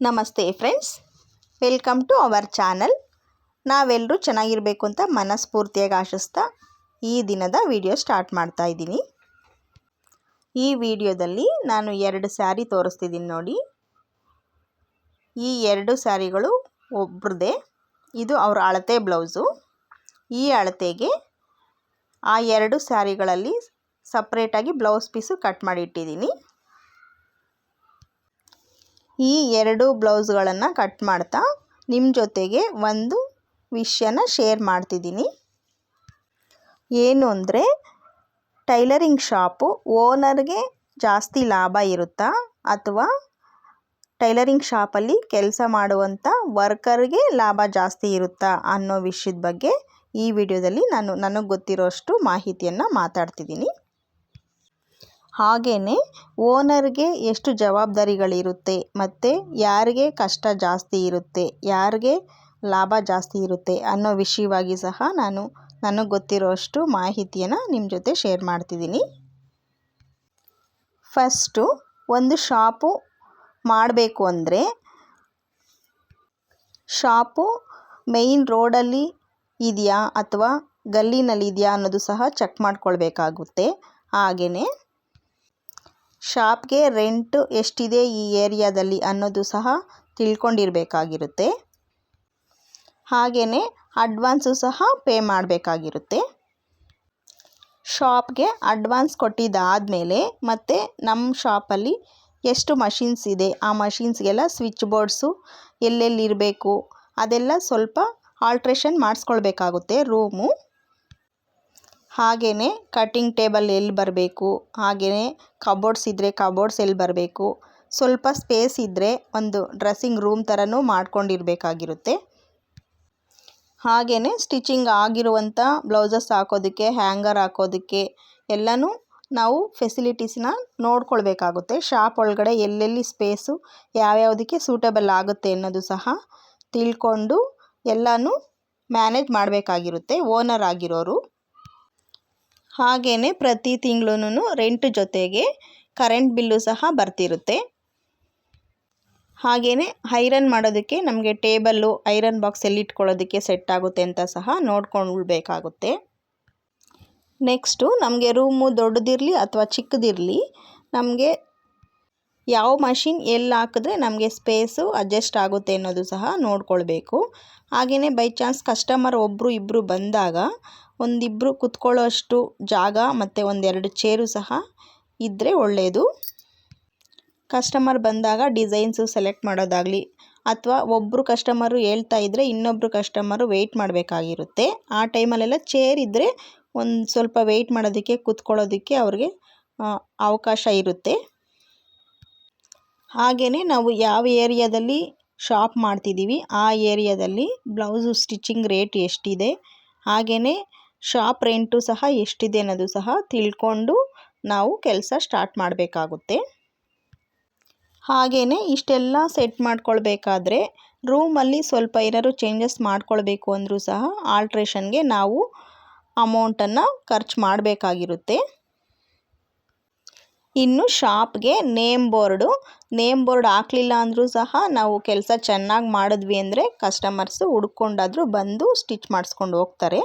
ನಮಸ್ತೆ friends. Welcome to our channel. ನಾವೆಲ್ಲರೂ ಚೆನ್ನಾಗಿರಬೇಕು ಅಂತ ಮನಸ್ಫೂರ್ತಿಯಾಗಿ ಆಶಿಸ್ತಾ ಈ ದಿನದ ವಿಡಿಯೋ ಸ್ಟಾರ್ಟ್ ಮಾಡ್ತಾ ಇದ್ದೀನಿ. ಈ ವಿಡಿಯೋದಲ್ಲಿ ನಾನು ಎರಡು ಸ್ಯಾರಿ ತೋರಿಸ್ತಿದ್ದೀನಿ ನೋಡಿ. ಈ ಎರಡು ಸ್ಯಾರಿಗಳು ಒಬ್ರದೇ ಇದು ಅವ್ರ ಅಳತೆ ಬ್ಲೌಸು. ಈ ಅಳತೆಗೆ ಆ ಎರಡು ಸ್ಯಾರಿಗಳಲ್ಲಿ ಸಪ್ರೇಟಾಗಿ ಬ್ಲೌಸ್ ಪೀಸು ಕಟ್ ಮಾಡಿ ಇಟ್ಟಿದ್ದೀನಿ ಈ ಎರಡು ಬ್ಲೌಸ್ಗಳನ್ನು ಕಟ್ ಮಾಡ್ತಾ ನಿಮ್ಮ ಜೊತೆಗೆ ಒಂದು ವಿಷಯನ ಶೇರ್ ಮಾಡ್ತಿದ್ದೀನಿ. ಏನು ಅಂದರೆ, ಟೈಲರಿಂಗ್ ಶಾಪು ಓನರ್ಗೆ ಜಾಸ್ತಿ ಲಾಭ ಇರುತ್ತಾ? ಅಥವಾ ಟೈಲರಿಂಗ್ ಶಾಪಲ್ಲಿ ಕೆಲಸ ಮಾಡುವಂಥ ವರ್ಕರ್ಗೆ ಲಾಭ ಜಾಸ್ತಿ ಇರುತ್ತಾ ಅನ್ನೋ ವಿಷಯದ ಬಗ್ಗೆ ಈ ವಿಡಿಯೋದಲ್ಲಿ ನಾನು, ನನಗೆ ಗೊತ್ತಿರೋಷ್ಟು ಮಾಹಿತಿಯನ್ನು ಮಾತಾಡ್ತಿದ್ದೀನಿ. ಹಾಗೆಯೇ ಓನರ್ಗೆ ಎಷ್ಟು ಜವಾಬ್ದಾರಿಗಳಿರುತ್ತೆ ಮತ್ತು ಯಾರಿಗೆ ಕಷ್ಟ ಜಾಸ್ತಿ ಇರುತ್ತೆ, ಯಾರಿಗೆ ಲಾಭ ಜಾಸ್ತಿ ಇರುತ್ತೆ ಅನ್ನೋ ವಿಷಯವಾಗಿ ಸಹ ನಾನು ನನಗೆ ಗೊತ್ತಿರೋಷ್ಟು ಮಾಹಿತಿಯನ್ನು ನಿಮ್ಮ ಜೊತೆ ಶೇರ್ ಮಾಡ್ತಿದ್ದೀನಿ. ಫಸ್ಟು ಒಂದು ಶಾಪು ಮಾಡಬೇಕು ಅಂದರೆ ಶಾಪು ಮೇಯ್ನ್ ರೋಡಲ್ಲಿ ಇದೆಯಾ ಅಥವಾ ಗಲ್ಲಿನಲ್ಲಿ ಇದೆಯಾ ಅನ್ನೋದು ಸಹ ಚೆಕ್ ಮಾಡ್ಕೊಳ್ಬೇಕಾಗುತ್ತೆ. ಹಾಗೆಯೇ ಶಾಪ್ಗೆ ರೆಂಟು ಎಷ್ಟಿದೆ ಈ ಏರಿಯಾದಲ್ಲಿ ಅನ್ನೋದು ಸಹ ತಿಳ್ಕೊಂಡಿರಬೇಕಾಗಿರುತ್ತೆ. ಹಾಗೆಯೇ ಅಡ್ವಾನ್ಸು ಸಹ ಪೇ ಮಾಡಬೇಕಾಗಿರುತ್ತೆ. ಶಾಪ್ಗೆ ಅಡ್ವಾನ್ಸ್ ಕೊಟ್ಟಿದ್ದಾದಮೇಲೆ ಮತ್ತು ನಮ್ಮ ಶಾಪಲ್ಲಿ ಎಷ್ಟು ಮಷಿನ್ಸ್ ಇದೆ, ಆ ಮಷಿನ್ಸ್ಗೆಲ್ಲ ಸ್ವಿಚ್ ಬೋರ್ಡ್ಸು ಎಲ್ಲೆಲ್ಲಿರಬೇಕು ಅದೆಲ್ಲ ಸ್ವಲ್ಪ ಆಲ್ಟ್ರೇಷನ್ ಮಾಡಿಸ್ಕೊಳ್ಬೇಕಾಗುತ್ತೆ ರೂಮು. ಹಾಗೆಯೇ ಕಟ್ಟಿಂಗ್ ಟೇಬಲ್ ಎಲ್ಲಿ ಬರಬೇಕು? ಹಾಗೆಯೇ ಕಬೋರ್ಡ್ಸ್ ಇದ್ದರೆ ಕಬೋರ್ಡ್ಸ್ ಎಲ್ಲಿ ಬರಬೇಕು? ಸ್ವಲ್ಪ ಸ್ಪೇಸ್ ಇದ್ದರೆ ಒಂದು ಡ್ರೆಸ್ಸಿಂಗ್ ರೂಮ್ ಥರನೂ ಮಾಡ್ಕೊಂಡಿರಬೇಕಾಗಿರುತ್ತೆ. ಹಾಗೆಯೇ ಸ್ಟಿಚಿಂಗ್ ಆಗಿರುವಂಥ ಬ್ಲೌಸಸ್ ಹಾಕೋದಕ್ಕೆ ಹ್ಯಾಂಗರ್ ಹಾಕೋದಕ್ಕೆ ಎಲ್ಲನೂ ನಾವು ಫೆಸಿಲಿಟೀಸ್ನ ನೋಡ್ಕೊಳ್ಬೇಕಾಗುತ್ತೆ. ಶಾಪ್ ಒಳಗಡೆ ಎಲ್ಲೆಲ್ಲಿ ಸ್ಪೇಸು ಯಾವ್ಯಾವುದಕ್ಕೆ ಸೂಟಬಲ್ ಆಗುತ್ತೆ ಅನ್ನೋದು ಸಹ ತಿಳ್ಕೊಂಡು ಎಲ್ಲನೂ ಮ್ಯಾನೇಜ್ ಮಾಡಬೇಕಾಗಿರುತ್ತೆ ಓನರ್ ಆಗಿರೋರು. ಹಾಗೆಯೇ ಪ್ರತಿ ತಿಂಗಳೂ ರೆಂಟ್ ಜೊತೆಗೆ ಕರೆಂಟ್ ಬಿಲ್ಲು ಸಹ ಬರ್ತಿರುತ್ತೆ. ಹಾಗೆಯೇ ಐರನ್ ಮಾಡೋದಕ್ಕೆ ನಮಗೆ ಟೇಬಲ್ಲು ಐರನ್ ಬಾಕ್ಸ್ ಎಲ್ಲಿ ಇಟ್ಕೊಳ್ಳೋದಕ್ಕೆ ಸೆಟ್ ಆಗುತ್ತೆ ಅಂತ ಸಹ ನೋಡ್ಕೊಳ್ಬೇಕಾಗುತ್ತೆ. ನೆಕ್ಸ್ಟು ನಮಗೆ ರೂಮು ದೊಡ್ಡದಿರಲಿ ಅಥವಾ ಚಿಕ್ಕದಿರಲಿ ನಮಗೆ ಯಾವ ಮಷಿನ್ ಎಲ್ಲಿ ಹಾಕಿದ್ರೆ ನಮಗೆ ಸ್ಪೇಸು ಅಡ್ಜಸ್ಟ್ ಆಗುತ್ತೆ ಅನ್ನೋದು ಸಹ ನೋಡ್ಕೊಳ್ಬೇಕು. ಹಾಗೆಯೇ ಬೈ ಚಾನ್ಸ್ ಕಸ್ಟಮರ್ ಒಬ್ಬರು ಇಬ್ಬರು ಬಂದಾಗ ಒಂದಿಬ್ಬರು ಕುತ್ಕೊಳ್ಳೋ ಅಷ್ಟು ಜಾಗ ಮತ್ತು ಒಂದೆರಡು ಚೇರು ಸಹ ಇದ್ದರೆ ಒಳ್ಳೆಯದು ಕಸ್ಟಮರ್ ಬಂದಾಗ ಡಿಸೈನ್ಸು ಸೆಲೆಕ್ಟ್ ಮಾಡೋದಾಗಲಿ ಅಥವಾ ಒಬ್ಬರು ಕಸ್ಟಮರು ಹೇಳ್ತಾ ಇದ್ದರೆ ಇನ್ನೊಬ್ಬರು ಕಸ್ಟಮರು ವೆಯ್ಟ್ ಮಾಡಬೇಕಾಗಿರುತ್ತೆ. ಆ ಟೈಮಲ್ಲೆಲ್ಲ ಚೇರ್ ಇದ್ದರೆ ಒಂದು ಸ್ವಲ್ಪ ವೆಯ್ಟ್ ಮಾಡೋದಕ್ಕೆ, ಕೂತ್ಕೊಳ್ಳೋದಕ್ಕೆ ಅವ್ರಿಗೆ ಅವಕಾಶ ಇರುತ್ತೆ. ಹಾಗೆಯೇ ನಾವು ಯಾವ ಏರಿಯಾದಲ್ಲಿ ಶಾಪ್ ಮಾಡ್ತಿದ್ದೀವಿ, ಆ ಏರಿಯಾದಲ್ಲಿ ಬ್ಲೌಸು ಸ್ಟಿಚಿಂಗ್ ರೇಟ್ ಎಷ್ಟಿದೆ ಹಾಗೆಯೇ ಶಾಪ್ ರೆಂಟು ಸಹ ಎಷ್ಟಿದೆ ಅನ್ನೋದು ಸಹ ತಿಳ್ಕೊಂಡು ನಾವು ಕೆಲಸ ಸ್ಟಾರ್ಟ್ ಮಾಡಬೇಕಾಗುತ್ತೆ. ಹಾಗೆಯೇ ಇಷ್ಟೆಲ್ಲ ಸೆಟ್ ಮಾಡ್ಕೊಳ್ಬೇಕಾದ್ರೆ ರೂಮಲ್ಲಿ ಸ್ವಲ್ಪ ಏನಾದ್ರು ಚೇಂಜಸ್ ಮಾಡ್ಕೊಳ್ಬೇಕು ಅಂದರೂ ಸಹ ಆಲ್ಟ್ರೇಷನ್ಗೆ ನಾವು ಅಮೌಂಟನ್ನು ಖರ್ಚು ಮಾಡಬೇಕಾಗಿರುತ್ತೆ. ಇನ್ನು ಶಾಪ್ಗೆ ನೇಮ್ ಬೋರ್ಡು, ನೇಮ್ ಬೋರ್ಡ್ ಹಾಕ್ಲಿಲ್ಲ ಅಂದರೂ ಸಹ ನಾವು ಕೆಲಸ ಚೆನ್ನಾಗಿ ಮಾಡಿದ್ವಿ ಅಂದರೆ ಕಸ್ಟಮರ್ಸು ಹುಡ್ಕೊಂಡಾದರೂ ಬಂದು ಸ್ಟಿಚ್ ಮಾಡಿಸ್ಕೊಂಡು ಹೋಗ್ತಾರೆ.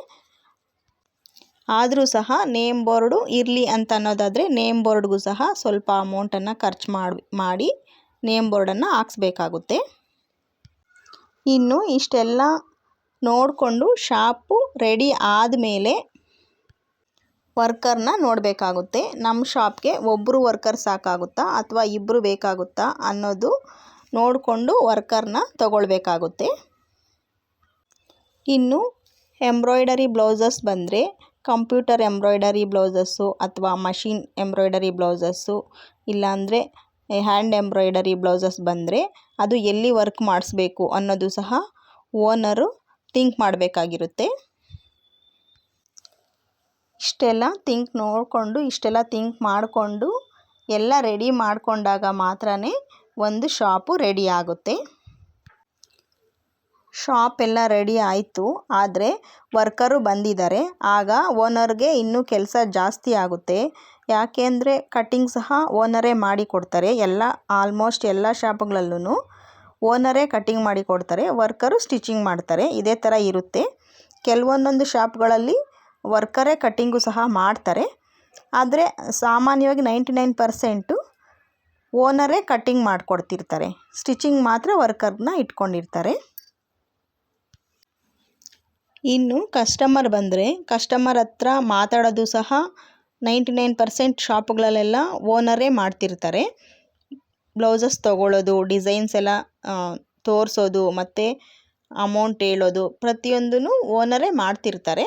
ಆದರೂ ಸಹ ನೇಮ್ ಬೋರ್ಡು ಇರಲಿ ಅಂತ ಅನ್ನೋದಾದರೆ ನೇಮ್ ಬೋರ್ಡ್ಗೂ ಸಹ ಸ್ವಲ್ಪ ಅಮೌಂಟನ್ನು ಖರ್ಚು ಮಾಡಿ ಮಾಡಿ ನೇಮ್ ಬೋರ್ಡನ್ನು ಹಾಕ್ಸ್ಬೇಕಾಗುತ್ತೆ. ಇನ್ನು ಇಷ್ಟೆಲ್ಲ ನೋಡಿಕೊಂಡು ಶಾಪು ರೆಡಿ ಆದಮೇಲೆ ವರ್ಕರ್ನ ನೋಡಬೇಕಾಗುತ್ತೆ. ನಮ್ಮ ಶಾಪ್ಗೆ ಒಬ್ಬರು ವರ್ಕರ್ ಸಾಕಾಗುತ್ತಾ ಅಥವಾ ಇಬ್ಬರು ಬೇಕಾಗುತ್ತಾ ಅನ್ನೋದು ನೋಡಿಕೊಂಡು ವರ್ಕರ್ನ ತಗೊಳ್ಬೇಕಾಗುತ್ತೆ. ಇನ್ನು ಎಂಬ್ರಾಯ್ಡರಿ ಬ್ಲೌಸಸ್ ಬಂದರೆ ಕಂಪ್ಯೂಟರ್ ಎಂಬ್ರಾಯ್ಡರಿ ಬ್ಲೌಸಸ್ಸು ಅಥವಾ ಮಷೀನ್ ಎಂಬ್ರಾಯ್ಡರಿ ಬ್ಲೌಸಸ್ಸು, ಇಲ್ಲಾಂದರೆ ಹ್ಯಾಂಡ್ ಎಂಬ್ರಾಯ್ಡರಿ ಬ್ಲೌಸಸ್ ಬಂದರೆ ಅದು ಎಲ್ಲಿ ವರ್ಕ್ ಮಾಡಿಸ್ಬೇಕು ಅನ್ನೋದು ಸಹ ಓನರು ಥಿಂಕ್ ಮಾಡಬೇಕಾಗಿರುತ್ತೆ. ಇಷ್ಟೆಲ್ಲ ಥಿಂಕ್ ನೋಡಿಕೊಂಡು, ಇಷ್ಟೆಲ್ಲ ಥಿಂಕ್ ಮಾಡಿಕೊಂಡು, ಎಲ್ಲ ರೆಡಿ ಮಾಡಿಕೊಂಡಾಗ ಮಾತ್ರ ಒಂದು ಶಾಪು ರೆಡಿ ಆಗುತ್ತೆ. ಶಾಪ್ ಎಲ್ಲ ರೆಡಿ ಆಯಿತು. ಆದರೆ ವರ್ಕರು ಬಂದಿದ್ದಾರೆ. ಆಗ ಓನರ್ಗೆ ಇನ್ನೂ ಕೆಲಸ ಜಾಸ್ತಿ ಆಗುತ್ತೆ. ಯಾಕೆ ಅಂದರೆ ಕಟ್ಟಿಂಗ್ ಸಹ ಓನರೇ ಮಾಡಿ ಕೊಡ್ತಾರೆ. ಎಲ್ಲ ಆಲ್ಮೋಸ್ಟ್ ಎಲ್ಲ ಶಾಪ್ಗಳಲ್ಲೂ ಓನರೇ ಕಟ್ಟಿಂಗ್ ಮಾಡಿ ಕೊಡ್ತಾರೆ. ವರ್ಕರು ಸ್ಟಿಚಿಂಗ್ ಮಾಡ್ತಾರೆ. ಇದೇ ಥರ ಇರುತ್ತೆ. ಕೆಲವೊಂದೊಂದು ಶಾಪ್ಗಳಲ್ಲಿ ವರ್ಕರೇ ಕಟ್ಟಿಂಗು ಸಹ ಮಾಡ್ತಾರೆ. ಆದರೆ ಸಾಮಾನ್ಯವಾಗಿ ನೈಂಟಿ ನೈನ್ ಪರ್ಸೆಂಟು ಓನರೇ ಕಟ್ಟಿಂಗ್ ಮಾಡಿಕೊಡ್ತಿರ್ತಾರೆ. ಸ್ಟಿಚಿಂಗ್ ಮಾತ್ರ ವರ್ಕರ್ನ ಇಟ್ಕೊಂಡಿರ್ತಾರೆ. ಇನ್ನು ಕಸ್ಟಮರ್ ಬಂದರೆ ಕಸ್ಟಮರ್ ಹತ್ರ ಮಾತಾಡೋದು ಸಹ ನೈಂಟಿ ನೈನ್ ಪರ್ಸೆಂಟ್ ಶಾಪ್ಗಳಲ್ಲೆಲ್ಲ ಓನರೇ ಮಾಡ್ತಿರ್ತಾರೆ. ಬ್ಲೌಸಸ್ ತೊಗೊಳ್ಳೋದು ಡಿಸೈನ್ಸ್ ಎಲ್ಲ ತೋರಿಸೋದು, ಮತ್ತು ಅಮೌಂಟ್ ಹೇಳೋದು ಪ್ರತಿಯೊಂದೂ ಓನರೇ ಮಾಡ್ತಿರ್ತಾರೆ.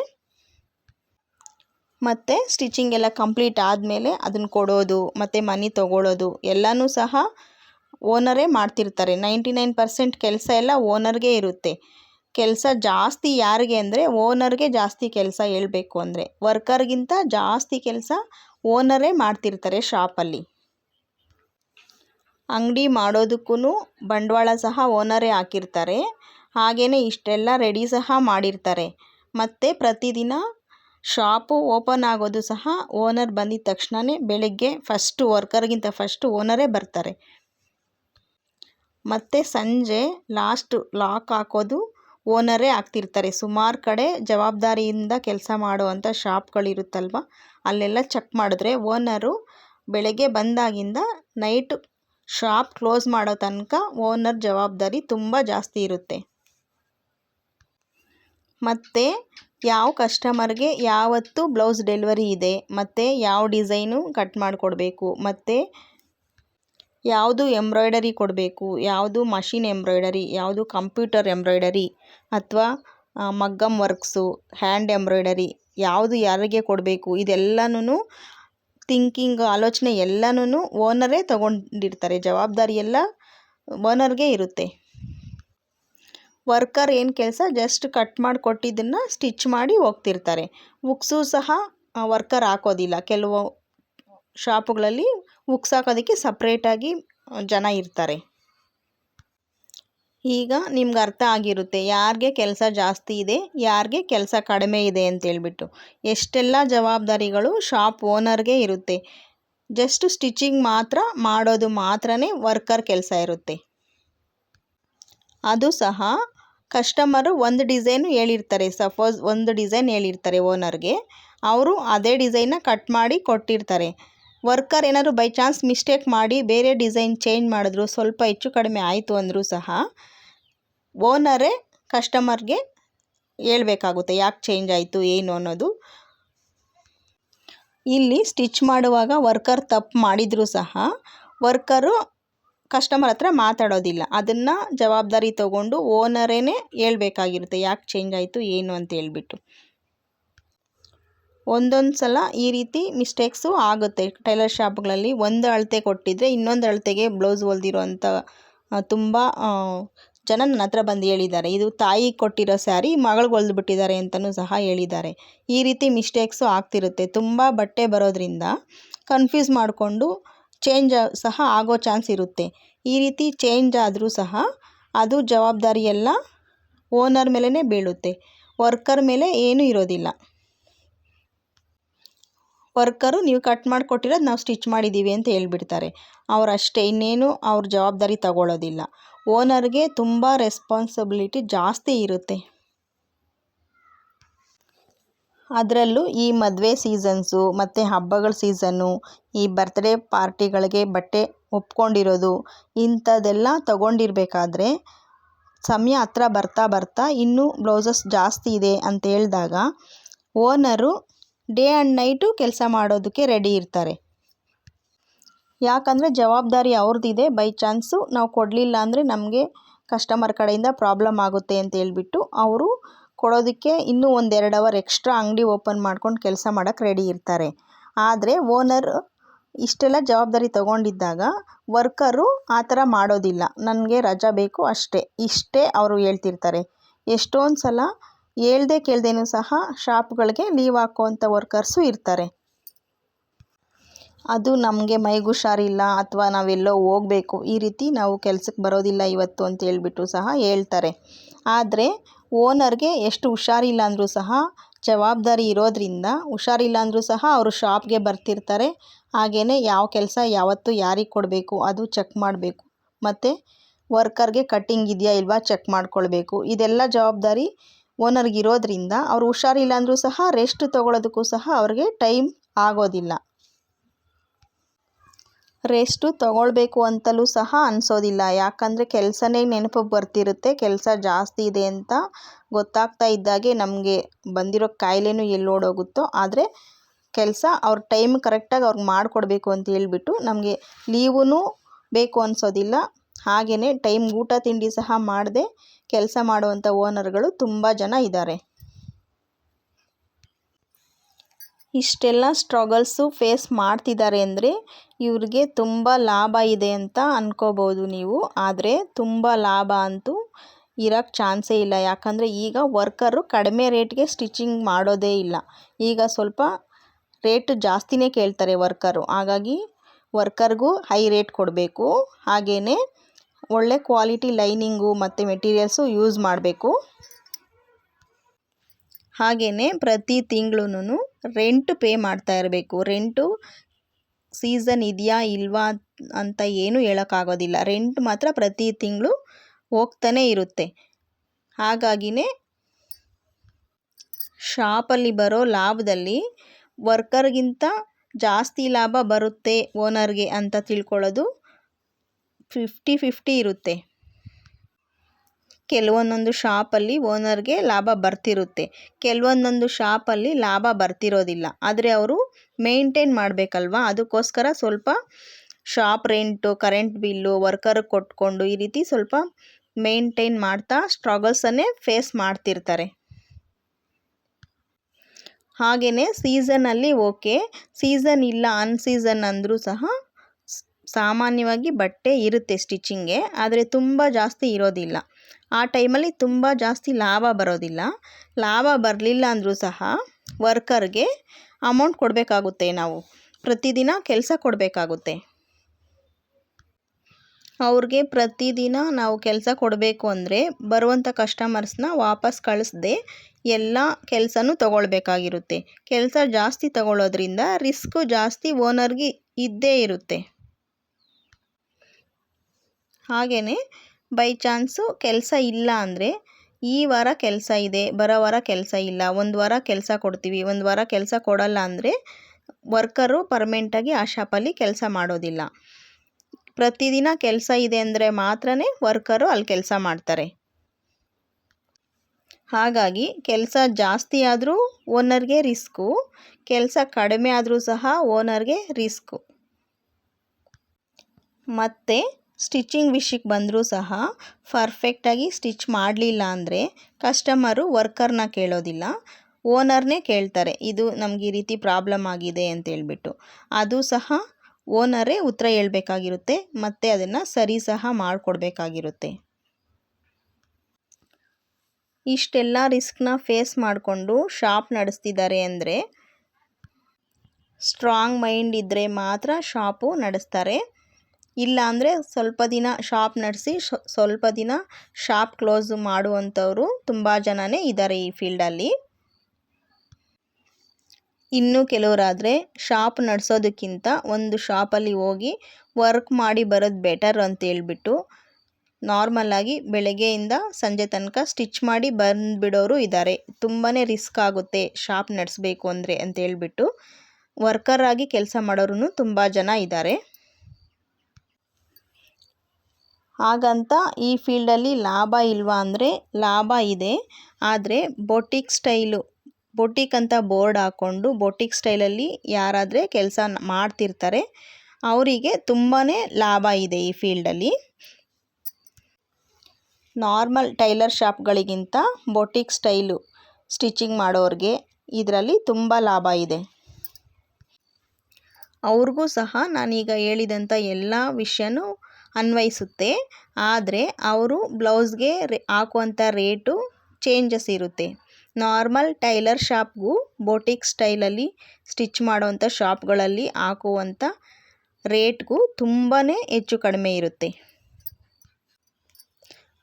ಮತ್ತು ಸ್ಟಿಚಿಂಗ್ ಎಲ್ಲ ಕಂಪ್ಲೀಟ್ ಆದಮೇಲೆ ಅದನ್ನು ಕೊಡೋದು, ಮತ್ತು ಮನಿ ತೊಗೊಳ್ಳೋದು ಎಲ್ಲನೂ ಸಹ ಓನರೇ ಮಾಡ್ತಿರ್ತಾರೆ. ನೈಂಟಿ ನೈನ್ ಪರ್ಸೆಂಟ್ ಕೆಲಸ ಎಲ್ಲ ಓನರ್ಗೆ ಇರುತ್ತೆ. ಕೆಲಸ ಜಾಸ್ತಿ ಯಾರಿಗೆ ಅಂದರೆ ಓನರ್ಗೆ ಜಾಸ್ತಿ ಕೆಲಸ ಹೇಳಬೇಕು ಅಂದರೆ ವರ್ಕರ್ಗಿಂತ ಜಾಸ್ತಿ ಕೆಲಸ ಓನರೇ ಮಾಡ್ತಿರ್ತಾರೆ ಶಾಪಲ್ಲಿ. ಅಂಗಡಿ ಮಾಡೋದಕ್ಕೂ ಬಂಡವಾಳ ಸಹ ಓನರೇ ಹಾಕಿರ್ತಾರೆ. ಹಾಗೆಯೇ ಇಷ್ಟೆಲ್ಲ ರೆಡಿ ಸಹ ಮಾಡಿರ್ತಾರೆ. ಮತ್ತು ಪ್ರತಿದಿನ ಶಾಪು ಓಪನ್ ಆಗೋದು ಸಹ ಓನರ್ ಬಂದಿದ ತಕ್ಷಣವೇ ಬೆಳಗ್ಗೆ ಫಸ್ಟು ವರ್ಕರ್ಗಿಂತ ಫಸ್ಟು ಓನರೇ ಬರ್ತಾರೆ. ಮತ್ತು ಸಂಜೆ ಲಾಸ್ಟು ಲಾಕ್ ಹಾಕೋದು ಓನರೇ ಆಗ್ತಿರ್ತಾರೆ. ಸುಮಾರು ಕಡೆ ಜವಾಬ್ದಾರಿಯಿಂದ ಕೆಲಸ ಮಾಡುವಂಥ ಶಾಪ್ಗಳಿರುತ್ತಲ್ವ? ಅಲ್ಲೆಲ್ಲ ಚೆಕ್ ಮಾಡಿದ್ರೆ ಓನರು ಬೆಳಗ್ಗೆ ಬಂದಾಗಿಂದ ನೈಟ್ ಶಾಪ್ ಕ್ಲೋಸ್ ಮಾಡೋ ತನಕ ಓನರ್ ಜವಾಬ್ದಾರಿ ತುಂಬ ಜಾಸ್ತಿ ಇರುತ್ತೆ. ಮತ್ತು ಯಾವ ಕಸ್ಟಮರ್ಗೆ ಯಾವತ್ತು ಬ್ಲೌಸ್ ಡೆಲಿವರಿ ಇದೆ. ಮತ್ತು ಯಾವ ಡಿಸೈನು ಕಟ್ ಮಾಡಿಕೊಡ್ಬೇಕು. ಮತ್ತು ಯಾವುದು ಎಂಬ್ರಾಯ್ಡರಿ ಕೊಡಬೇಕು? ಯಾವುದು ಮಷಿನ್ ಎಂಬ್ರಾಯ್ಡರಿ? ಯಾವುದು ಕಂಪ್ಯೂಟರ್ ಎಂಬ್ರಾಯ್ಡರಿ? ಅಥವಾ ಮಗ್ಗಮ್ ವರ್ಕ್ಸು, ಹ್ಯಾಂಡ್ ಎಂಬ್ರಾಯ್ಡರಿ, ಯಾವುದು ಯಾರಿಗೆ ಕೊಡಬೇಕು? ಇದೆಲ್ಲನೂ ಥಿಂಕಿಂಗ್, ಆಲೋಚನೆ ಎಲ್ಲನೂ ಓನರೇ ತಗೊಂಡಿರ್ತಾರೆ. ಜವಾಬ್ದಾರಿ ಎಲ್ಲ ಓನರ್ಗೆ ಇರುತ್ತೆ. ವರ್ಕರ್ ಏನು ಕೆಲಸ? ಜಸ್ಟ್ ಕಟ್ ಮಾಡಿ ಕೊಟ್ಟಿದ್ದನ್ನು ಸ್ಟಿಚ್ ಮಾಡಿ ಹೋಗ್ತಿರ್ತಾರೆ. ಉಕ್ಸು ಸಹ ವರ್ಕರ್ ಹಾಕೋದಿಲ್ಲ. ಕೆಲವು ಶಾಪುಗಳಲ್ಲಿ ಉಕ್ಸ್ ಹಾಕೋದಕ್ಕೆ ಸಪ್ರೇಟಾಗಿ ಜನ ಇರ್ತಾರೆ. ಈಗ ನಿಮ್ಗೆ ಅರ್ಥ ಆಗಿರುತ್ತೆ, ಯಾರಿಗೆ ಕೆಲಸ ಜಾಸ್ತಿ ಇದೆ, ಯಾರಿಗೆ ಕೆಲಸ ಕಡಿಮೆ ಇದೆ ಅಂತೇಳ್ಬಿಟ್ಟು ಎಷ್ಟೆಲ್ಲ ಜವಾಬ್ದಾರಿಗಳು ಶಾಪ್ ಓನರ್ಗೆ ಇರುತ್ತೆ. ಜಸ್ಟ್ ಸ್ಟಿಚಿಂಗ್ ಮಾತ್ರ ಮಾಡೋದು ಮಾತ್ರನೇ ವರ್ಕರ್ ಕೆಲಸ ಇರುತ್ತೆ. ಅದು ಸಹ ಕಸ್ಟಮರು ಒಂದು ಡಿಸೈನು ಹೇಳಿರ್ತಾರೆ, ಸಪೋಸ್ ಒಂದು ಡಿಸೈನ್ ಹೇಳಿರ್ತಾರೆ ಓನರ್ಗೆ. ಅವರು ಅದೇ ಡಿಸೈನ್ನ ಕಟ್ ಮಾಡಿ ಕೊಟ್ಟಿರ್ತಾರೆ. ವರ್ಕರ್ ಏನಾದರೂ ಬೈ ಚಾನ್ಸ್ ಮಿಸ್ಟೇಕ್ ಮಾಡಿ ಬೇರೆ ಡಿಸೈನ್ ಚೇಂಜ್ ಮಾಡಿದ್ರು, ಸ್ವಲ್ಪ ಹೆಚ್ಚು ಕಡಿಮೆ ಆಯಿತು ಅಂದರೂ ಸಹ ಓನರೇ ಕಸ್ಟಮರ್ಗೆ ಹೇಳ್ಬೇಕಾಗುತ್ತೆ ಯಾಕೆ ಚೇಂಜ್ ಆಯಿತು, ಏನು ಅನ್ನೋದು. ಇಲ್ಲಿ ಸ್ಟಿಚ್ ಮಾಡುವಾಗ ವರ್ಕರ್ ತಪ್ಪು ಮಾಡಿದರೂ ಸಹ ವರ್ಕರು ಕಸ್ಟಮರ್ ಹತ್ರ ಮಾತಾಡೋದಿಲ್ಲ. ಅದನ್ನು ಜವಾಬ್ದಾರಿ ತಗೊಂಡು ಓನರೇ ಹೇಳ್ಬೇಕಾಗಿರುತ್ತೆ ಯಾಕೆ ಚೇಂಜ್ ಆಯಿತು, ಏನು ಅಂತ ಹೇಳ್ಬಿಟ್ಟು. ಒಂದೊಂದು ಸಲ ಈ ರೀತಿ ಮಿಸ್ಟೇಕ್ಸು ಆಗುತ್ತೆ. ಟೈಲರ್ ಶಾಪ್ಗಳಲ್ಲಿ ಒಂದು ಅಳತೆ ಕೊಟ್ಟಿದ್ದರೆ ಇನ್ನೊಂದು ಅಳತೆಗೆ ಬ್ಲೌಸ್ ಹೊಲ್ದಿರೋ ಅಂಥ ತುಂಬ ಜನ ನನ್ನ ಹತ್ರ ಬಂದು ಹೇಳಿದ್ದಾರೆ. ಇದು ತಾಯಿಗೆ ಕೊಟ್ಟಿರೋ ಸ್ಯಾರಿ ಮಗಳಿಗೆ ಹೊಲ್ದು ಬಿಟ್ಟಿದ್ದಾರೆ ಅಂತಲೂ ಸಹ ಹೇಳಿದ್ದಾರೆ. ಈ ರೀತಿ ಮಿಸ್ಟೇಕ್ಸು ಆಗ್ತಿರುತ್ತೆ. ತುಂಬ ಬಟ್ಟೆ ಬರೋದ್ರಿಂದ ಕನ್ಫ್ಯೂಸ್ ಮಾಡಿಕೊಂಡು ಚೇಂಜ್ ಸಹ ಆಗೋ ಚಾನ್ಸ್ ಇರುತ್ತೆ. ಈ ರೀತಿ ಚೇಂಜ್ ಆದರೂ ಸಹ ಅದು ಜವಾಬ್ದಾರಿ ಎಲ್ಲ ಓನರ್ ಮೇಲೇ ಬೀಳುತ್ತೆ. ವರ್ಕರ್ ಮೇಲೆ ಏನೂ ಇರೋದಿಲ್ಲ. ವರ್ಕರು ನೀವು ಕಟ್ ಮಾಡಿಕೊಟ್ಟಿರೋದು ನಾವು ಸ್ಟಿಚ್ ಮಾಡಿದ್ದೀವಿ ಅಂತ ಹೇಳ್ಬಿಡ್ತಾರೆ. ಅವ್ರು ಅಷ್ಟೇ ಇನ್ನೇನು ಅವ್ರ ಜವಾಬ್ದಾರಿ ತಗೊಳ್ಳೋದಿಲ್ಲ ಓನರ್ಗೆ ತುಂಬ ರೆಸ್ಪಾನ್ಸಿಬಿಲಿಟಿ ಜಾಸ್ತಿ ಇರುತ್ತೆ. ಅದರಲ್ಲೂ ಈ ಮದುವೆ ಸೀಸನ್ಸು ಮತ್ತು ಹಬ್ಬಗಳ ಸೀಸನ್ನು ಈ ಬರ್ತ್ಡೇ ಪಾರ್ಟಿಗಳಿಗೆ ಬಟ್ಟೆ ಒಪ್ಕೊಂಡಿರೋದು, ಇಂಥದ್ದೆಲ್ಲ ತಗೊಂಡಿರಬೇಕಾದ್ರೆ ಸಮಯ ಹತ್ರ ಬರ್ತಾ ಬರ್ತಾ ಇನ್ನೂ ಬ್ಲೌಸಸ್ ಜಾಸ್ತಿ ಇದೆ ಅಂತ ಹೇಳಿದಾಗ, ಓನರು ಡೇ ಆ್ಯಂಡ್ ನೈಟು ಕೆಲಸ ಮಾಡೋದಕ್ಕೆ ರೆಡಿ ಇರ್ತಾರೆ. ಯಾಕಂದರೆ ಜವಾಬ್ದಾರಿ ಅವ್ರದ್ದಿದೆ ಬೈ ಚಾನ್ಸು. ನಾವು ಕೊಡಲಿಲ್ಲ ಅಂದರೆ ನಮಗೆ ಕಸ್ಟಮರ್ ಕಡೆಯಿಂದ ಪ್ರಾಬ್ಲಮ್ ಆಗುತ್ತೆ ಅಂತ ಹೇಳ್ಬಿಟ್ಟು ಅವರು ಕೊಡೋದಕ್ಕೆ ಇನ್ನೂ ಒಂದೆರಡು ಅವರ್ ಎಕ್ಸ್ಟ್ರಾ ಅಂಗಡಿ ಓಪನ್ ಮಾಡ್ಕೊಂಡು ಕೆಲಸ ಮಾಡೋಕ್ಕೆ ರೆಡಿ ಇರ್ತಾರೆ. ಆದರೆ ಓನರ್ ಇಷ್ಟೆಲ್ಲ ಜವಾಬ್ದಾರಿ ತಗೊಂಡಿದ್ದಾಗ ವರ್ಕರು ಆ ಥರ ಮಾಡೋದಿಲ್ಲ. ನನಗೆ ರಜಾ ಬೇಕು ಅಷ್ಟೇ. ಇಷ್ಟೇ ಅವರು ಹೇಳ್ತಿರ್ತಾರೆ. ಎಷ್ಟೊಂದು ಸಲ ಹೇಳ್ದೆ ಕೇಳ್ದೇನೂ ಸಹ ಶಾಪ್ಗಳಿಗೆ ಲೀವ್ ಹಾಕುವಂಥ ವರ್ಕರ್ಸು ಇರ್ತಾರೆ. ಅದು ನಮಗೆ ಮೈಗುಷಾರಿಲ್ಲ ಅಥವಾ ನಾವೆಲ್ಲೋ ಹೋಗಬೇಕು, ಈ ರೀತಿ ನಾವು ಕೆಲಸಕ್ಕೆ ಬರೋದಿಲ್ಲ ಇವತ್ತು ಅಂತ ಹೇಳ್ಬಿಟ್ಟು ಸಹ ಹೇಳ್ತಾರೆ. ಆದರೆ ಓನರ್ಗೆ ಎಷ್ಟು ಹುಷಾರಿಲ್ಲ ಅಂದರೂ ಸಹ, ಜವಾಬ್ದಾರಿ ಇರೋದರಿಂದ ಹುಷಾರಿಲ್ಲ ಅಂದರೂ ಸಹ ಅವರು ಶಾಪ್ಗೆ ಬರ್ತಿರ್ತಾರೆ. ಹಾಗೇ ಯಾವ ಕೆಲಸ ಯಾವತ್ತು ಯಾರಿಗೆ ಕೊಡಬೇಕು ಅದು ಚೆಕ್ ಮಾಡಬೇಕು. ಮತ್ತು ವರ್ಕರ್ಗೆ ಕಟ್ಟಿಂಗ್ ಇದೆಯಾ ಇಲ್ವಾ ಚೆಕ್ ಮಾಡ್ಕೊಳ್ಬೇಕು. ಇದೆಲ್ಲ ಜವಾಬ್ದಾರಿ ಓನರ್ಗೆ ಇರೋದ್ರಿಂದ ಅವ್ರು ಹುಷಾರಿಲ್ಲ ಅಂದರೂ ಸಹ ರೆಸ್ಟ್ ತೊಗೊಳೋದಕ್ಕೂ ಸಹ ಅವ್ರಿಗೆ ಟೈಮ್ ಆಗೋದಿಲ್ಲ. ರೆಸ್ಟು ತಗೊಳ್ಬೇಕು ಅಂತಲೂ ಸಹ ಅನಿಸೋದಿಲ್ಲ. ಯಾಕಂದರೆ ಕೆಲಸನೇ ನೆನಪು ಬರ್ತಿರುತ್ತೆ. ಕೆಲಸ ಜಾಸ್ತಿ ಇದೆ ಅಂತ ಗೊತ್ತಾಗ್ತಾ ಇದ್ದಾಗೆ ನಮಗೆ ಬಂದಿರೋ ಕಾಯಿಲೆನೂ ಎಲ್ಲೋಡೋಗುತ್ತೋ ಆದರೆ ಕೆಲಸ ಅವ್ರ ಟೈಮ್ ಕರೆಕ್ಟಾಗಿ ಅವ್ರಿಗೆ ಮಾಡಿಕೊಡ್ಬೇಕು ಅಂತ ಹೇಳ್ಬಿಟ್ಟು ನಮಗೆ ಲೀವೂ ಬೇಕು ಅನಿಸೋದಿಲ್ಲ. ಹಾಗೆಯೇ ಟೈಮ್ ಊಟ ತಿಂಡಿ ಸಹ ಮಾಡದೆ ಕೆಲಸ ಮಾಡುವಂಥ ಓನರ್ಗಳು ತುಂಬ ಜನ ಇದ್ದಾರೆ. ಇಷ್ಟೆಲ್ಲ ಸ್ಟ್ರಗಲ್ಸು ಫೇಸ್ ಮಾಡ್ತಿದ್ದಾರೆ ಅಂದರೆ ಇವ್ರಿಗೆ ತುಂಬ ಲಾಭ ಇದೆ ಅಂತ ಅನ್ಕೋಬೋದು ನೀವು. ಆದರೆ ತುಂಬ ಲಾಭ ಅಂತೂ ಇರೋಕ್ಕೆ ಚಾನ್ಸೇ ಇಲ್ಲ. ಯಾಕಂದರೆ ಈಗ ವರ್ಕರು ಕಡಿಮೆ ರೇಟ್ಗೆ ಸ್ಟಿಚಿಂಗ್ ಮಾಡೋದೇ ಇಲ್ಲ. ಈಗ ಸ್ವಲ್ಪ ರೇಟ್ ಜಾಸ್ತಿನೇ ಕೇಳ್ತಾರೆ ವರ್ಕರು. ಹಾಗಾಗಿ ವರ್ಕರ್ಗೂ ಹೈ ರೇಟ್ ಕೊಡಬೇಕು. ಹಾಗೆಯೇ ಒಳ್ಳೆ ಕ್ವಾಲಿಟಿ ಲೈನಿಂಗು ಮತ್ತು ಮೆಟೀರಿಯಲ್ಸು ಯೂಸ್ ಮಾಡಬೇಕು. ಹಾಗೆಯೇ ಪ್ರತಿ ತಿಂಗಳೂ ರೆಂಟ್ ಪೇ ಮಾಡ್ತಾ ಇರಬೇಕು. ರೆಂಟು ಸೀಸನ್ ಇದೆಯಾ ಇಲ್ವಾ ಅಂತ ಏನೂ ಹೇಳೋಕ್ಕಾಗೋದಿಲ್ಲ. ರೆಂಟ್ ಮಾತ್ರ ಪ್ರತಿ ತಿಂಗಳು ಹೋಗ್ತಾನೇ ಇರುತ್ತೆ. ಹಾಗಾಗಿನೇ ಶಾಪಲ್ಲಿ ಬರೋ ಲಾಭದಲ್ಲಿ ವರ್ಕರ್ಗಿಂತ ಜಾಸ್ತಿ ಲಾಭ ಬರುತ್ತೆ ಓನರ್ಗೆ ಅಂತ ತಿಳ್ಕೊಳ್ಳೋದು ಫಿಫ್ಟಿ ಫಿಫ್ಟಿ ಇರುತ್ತೆ. ಕೆಲವೊಂದೊಂದು ಶಾಪಲ್ಲಿ ಓನರ್ಗೆ ಲಾಭ ಬರ್ತಿರುತ್ತೆ. ಕೆಲವೊಂದೊಂದು ಶಾಪಲ್ಲಿ ಲಾಭ ಬರ್ತಿರೋದಿಲ್ಲ. ಆದರೆ ಅವರು ಮೇಂಟೈನ್ ಮಾಡಬೇಕಲ್ವಾ? ಅದಕ್ಕೋಸ್ಕರ ಸ್ವಲ್ಪ shop rent, current bill, worker ಕೊಟ್ಕೊಂಡು ಈ ರೀತಿ ಸ್ವಲ್ಪ ಮೇಂಟೈನ್ ಮಾಡ್ತಾ ಸ್ಟ್ರಗಲ್ಸನ್ನೇ ಫೇಸ್ ಮಾಡ್ತಿರ್ತಾರೆ. ಹಾಗೆಯೇ ಸೀಸನಲ್ಲಿ ಓಕೆ. ಸೀಸನ್ ಇಲ್ಲ, ಅನ್ಸೀಸನ್ ಅಂದರೂ ಸಹ ಸಾಮಾನ್ಯವಾಗಿ ಬಟ್ಟೆ ಇರುತ್ತೆ ಸ್ಟಿಚಿಂಗ್ಗೆ, ಆದರೆ ತುಂಬ ಜಾಸ್ತಿ ಇರೋದಿಲ್ಲ. ಆ ಟೈಮಲ್ಲಿ ತುಂಬ ಜಾಸ್ತಿ ಲಾಭ ಬರೋದಿಲ್ಲ. ಲಾಭ ಬರಲಿಲ್ಲ ಅಂದರೂ ಸಹ ವರ್ಕರ್ಗೆ ಅಮೌಂಟ್ ಕೊಡಬೇಕಾಗುತ್ತೆ ನಾವು. ಪ್ರತಿದಿನ ಕೆಲಸ ಕೊಡಬೇಕಾಗುತ್ತೆ. ಅವ್ರಿಗೆ ಪ್ರತಿದಿನ ನಾವು ಕೆಲಸ ಕೊಡಬೇಕು ಅಂದರೆ ಬರುವಂಥ ಕಸ್ಟಮರ್ಸ್ನ ವಾಪಸ್ ಕಳಿಸ್ದೆ ಎಲ್ಲ ಕೆಲಸನೂ ತಗೊಳ್ಬೇಕಾಗಿರುತ್ತೆ. ಕೆಲಸ ಜಾಸ್ತಿ ತಗೊಳ್ಳೋದ್ರಿಂದ ರಿಸ್ಕು ಜಾಸ್ತಿ ಓನರ್ಗೆ ಇದ್ದೇ ಇರುತ್ತೆ. ಹಾಗೆಯೇ ಬೈ ಚಾನ್ಸು ಕೆಲಸ ಇಲ್ಲ ಅಂದರೆ ಈ ವಾರ ಕೆಲಸ ಇದೆ, ಬರೋ ವಾರ ಕೆಲಸ ಇಲ್ಲ, ಒಂದು ವಾರ ಕೆಲಸ ಕೊಡ್ತೀವಿ, ಒಂದು ವಾರ ಕೆಲಸ ಕೊಡಲ್ಲ ಅಂದರೆ ವರ್ಕರು ಪರ್ಮೆಂಟಾಗಿ ಆ ಶಾಪಲ್ಲಿ ಕೆಲಸ ಮಾಡೋದಿಲ್ಲ. ಪ್ರತಿದಿನ ಕೆಲಸ ಇದೆ ಅಂದರೆ ಮಾತ್ರ ವರ್ಕರು ಅಲ್ಲಿ ಕೆಲಸ ಮಾಡ್ತಾರೆ. ಹಾಗಾಗಿ ಕೆಲಸ ಜಾಸ್ತಿ ಆದರೂ ಓನರ್ಗೆ ರಿಸ್ಕು ಕೆಲಸ ಕಡಿಮೆ ಆದರೂ ಸಹ ಓನರ್ಗೆ ರಿಸ್ಕು ಮತ್ತು ಸ್ಟಿಚಿಂಗ್ ವಿಷಯಕ್ಕೆ ಬಂದರೂ ಸಹ ಪರ್ಫೆಕ್ಟಾಗಿ ಸ್ಟಿಚ್ ಮಾಡಲಿಲ್ಲ ಅಂದರೆ ಕಸ್ಟಮರು ವರ್ಕರ್ನ ಕೇಳೋದಿಲ್ಲ ಓನರ್ನೇ ಕೇಳ್ತಾರೆ, ಇದು ನಮ್ಗೆ ಈ ರೀತಿ ಪ್ರಾಬ್ಲಮ್ ಆಗಿದೆ ಅಂತ ಅಂತೇಳ್ಬಿಟ್ಟು ಅದು ಸಹ ಓನರೇ ಉತ್ತರ ಹೇಳ್ಬೇಕಾಗಿರುತ್ತೆ, ಮತ್ತು ಅದನ್ನು ಸರಿ ಸಹ ಮಾಡಿಕೊಡ್ಬೇಕಾಗಿರುತ್ತೆ. ಇಷ್ಟೆಲ್ಲ ರಿಸ್ಕ್ನ ಫೇಸ್ ಮಾಡಿಕೊಂಡು ಶಾಪ್ ನಡೆಸ್ತಿದ್ದಾರೆ ಅಂದರೆ ಸ್ಟ್ರಾಂಗ್ ಮೈಂಡ್ ಇದ್ದರೆ ಮಾತ್ರ ಶಾಪು ನಡೆಸ್ತಾರೆ. ಇಲ್ಲ ಅಂದರೆ ಸ್ವಲ್ಪ ದಿನ ಶಾಪ್ ನಡೆಸಿ ಸ್ವಲ್ಪ ದಿನ ಶಾಪ್ ಕ್ಲೋಸ್ ಮಾಡುವಂಥವರು ತುಂಬ ಜನನೇ ಇದ್ದಾರೆ ಈ ಫೀಲ್ಡಲ್ಲಿ. ಇನ್ನು ಕೆಲವರಾದರೆ ಶಾಪ್ ನಡೆಸೋದಕ್ಕಿಂತ ಒಂದು ಶಾಪಲ್ಲಿ ಹೋಗಿ ವರ್ಕ್ ಮಾಡಿ ಬರೋದು ಬೆಟರ್ ಅಂತ ಹೇಳ್ಬಿಟ್ಟು ನಾರ್ಮಲ್ಲಾಗಿ ಬೆಳಗ್ಗೆಯಿಂದ ಸಂಜೆ ತನಕ ಸ್ಟಿಚ್ ಮಾಡಿ ಬಂದುಬಿಡೋರು ಇದ್ದಾರೆ ತುಂಬಾ ರಿಸ್ಕ್ ಆಗುತ್ತೆ ಶಾಪ್ ನಡೆಸಬೇಕು ಅಂದರೆ ಅಂತ ಹೇಳ್ಬಿಟ್ಟು. ವರ್ಕರ್ ಆಗಿ ಕೆಲಸ ಮಾಡೋರು ತುಂಬ ಜನ ಇದ್ದಾರೆ ಹಾಗಂತ ಈ ಫೀಲ್ಡಲ್ಲಿ ಲಾಭ ಇಲ್ವಾ ಅಂದರೆ ಲಾಭ ಇದೆ. ಆದರೆ ಬೊಟಿಕ್ ಸ್ಟೈಲು, ಬೊಟಿಕ್ ಅಂತ ಬೋರ್ಡ್ ಹಾಕ್ಕೊಂಡು ಬೊಟಿಕ್ ಸ್ಟೈಲಲ್ಲಿ ಯಾರಾದರೆ ಕೆಲಸ ಮಾಡ್ತಿರ್ತಾರೆ, ಅವರಿಗೆ ತುಂಬಾ ಲಾಭ ಇದೆ ಈ ಫೀಲ್ಡಲ್ಲಿ. ನಾರ್ಮಲ್ ಟೈಲರ್ ಶಾಪ್ಗಳಿಗಿಂತ ಬೊಟಿಕ್ ಸ್ಟೈಲು ಸ್ಟಿಚಿಂಗ್ ಮಾಡೋರಿಗೆ ಇದರಲ್ಲಿ ತುಂಬ ಲಾಭ ಇದೆ. ಅವ್ರಿಗೂ ಸಹ ನಾನೀಗ ಹೇಳಿದಂಥ ಎಲ್ಲ ವಿಷಯನೂ ಅನ್ವಯಿಸುತ್ತೆ. ಆದರೆ ಅವರು ಬ್ಲೌಸ್ಗೆ ರೇ ಹಾಕುವಂಥ ರೇಟು ಚೇಂಜಸ್ ಇರುತ್ತೆ. ನಾರ್ಮಲ್ ಟೈಲರ್ ಶಾಪ್ಗೂ ಬೋಟಿಕ್ ಸ್ಟೈಲಲ್ಲಿ ಸ್ಟಿಚ್ ಮಾಡುವಂಥ ಶಾಪ್ಗಳಲ್ಲಿ ಹಾಕುವಂಥ ರೇಟ್ಗೂ ತುಂಬಾ ಹೆಚ್ಚು ಕಡಿಮೆ ಇರುತ್ತೆ.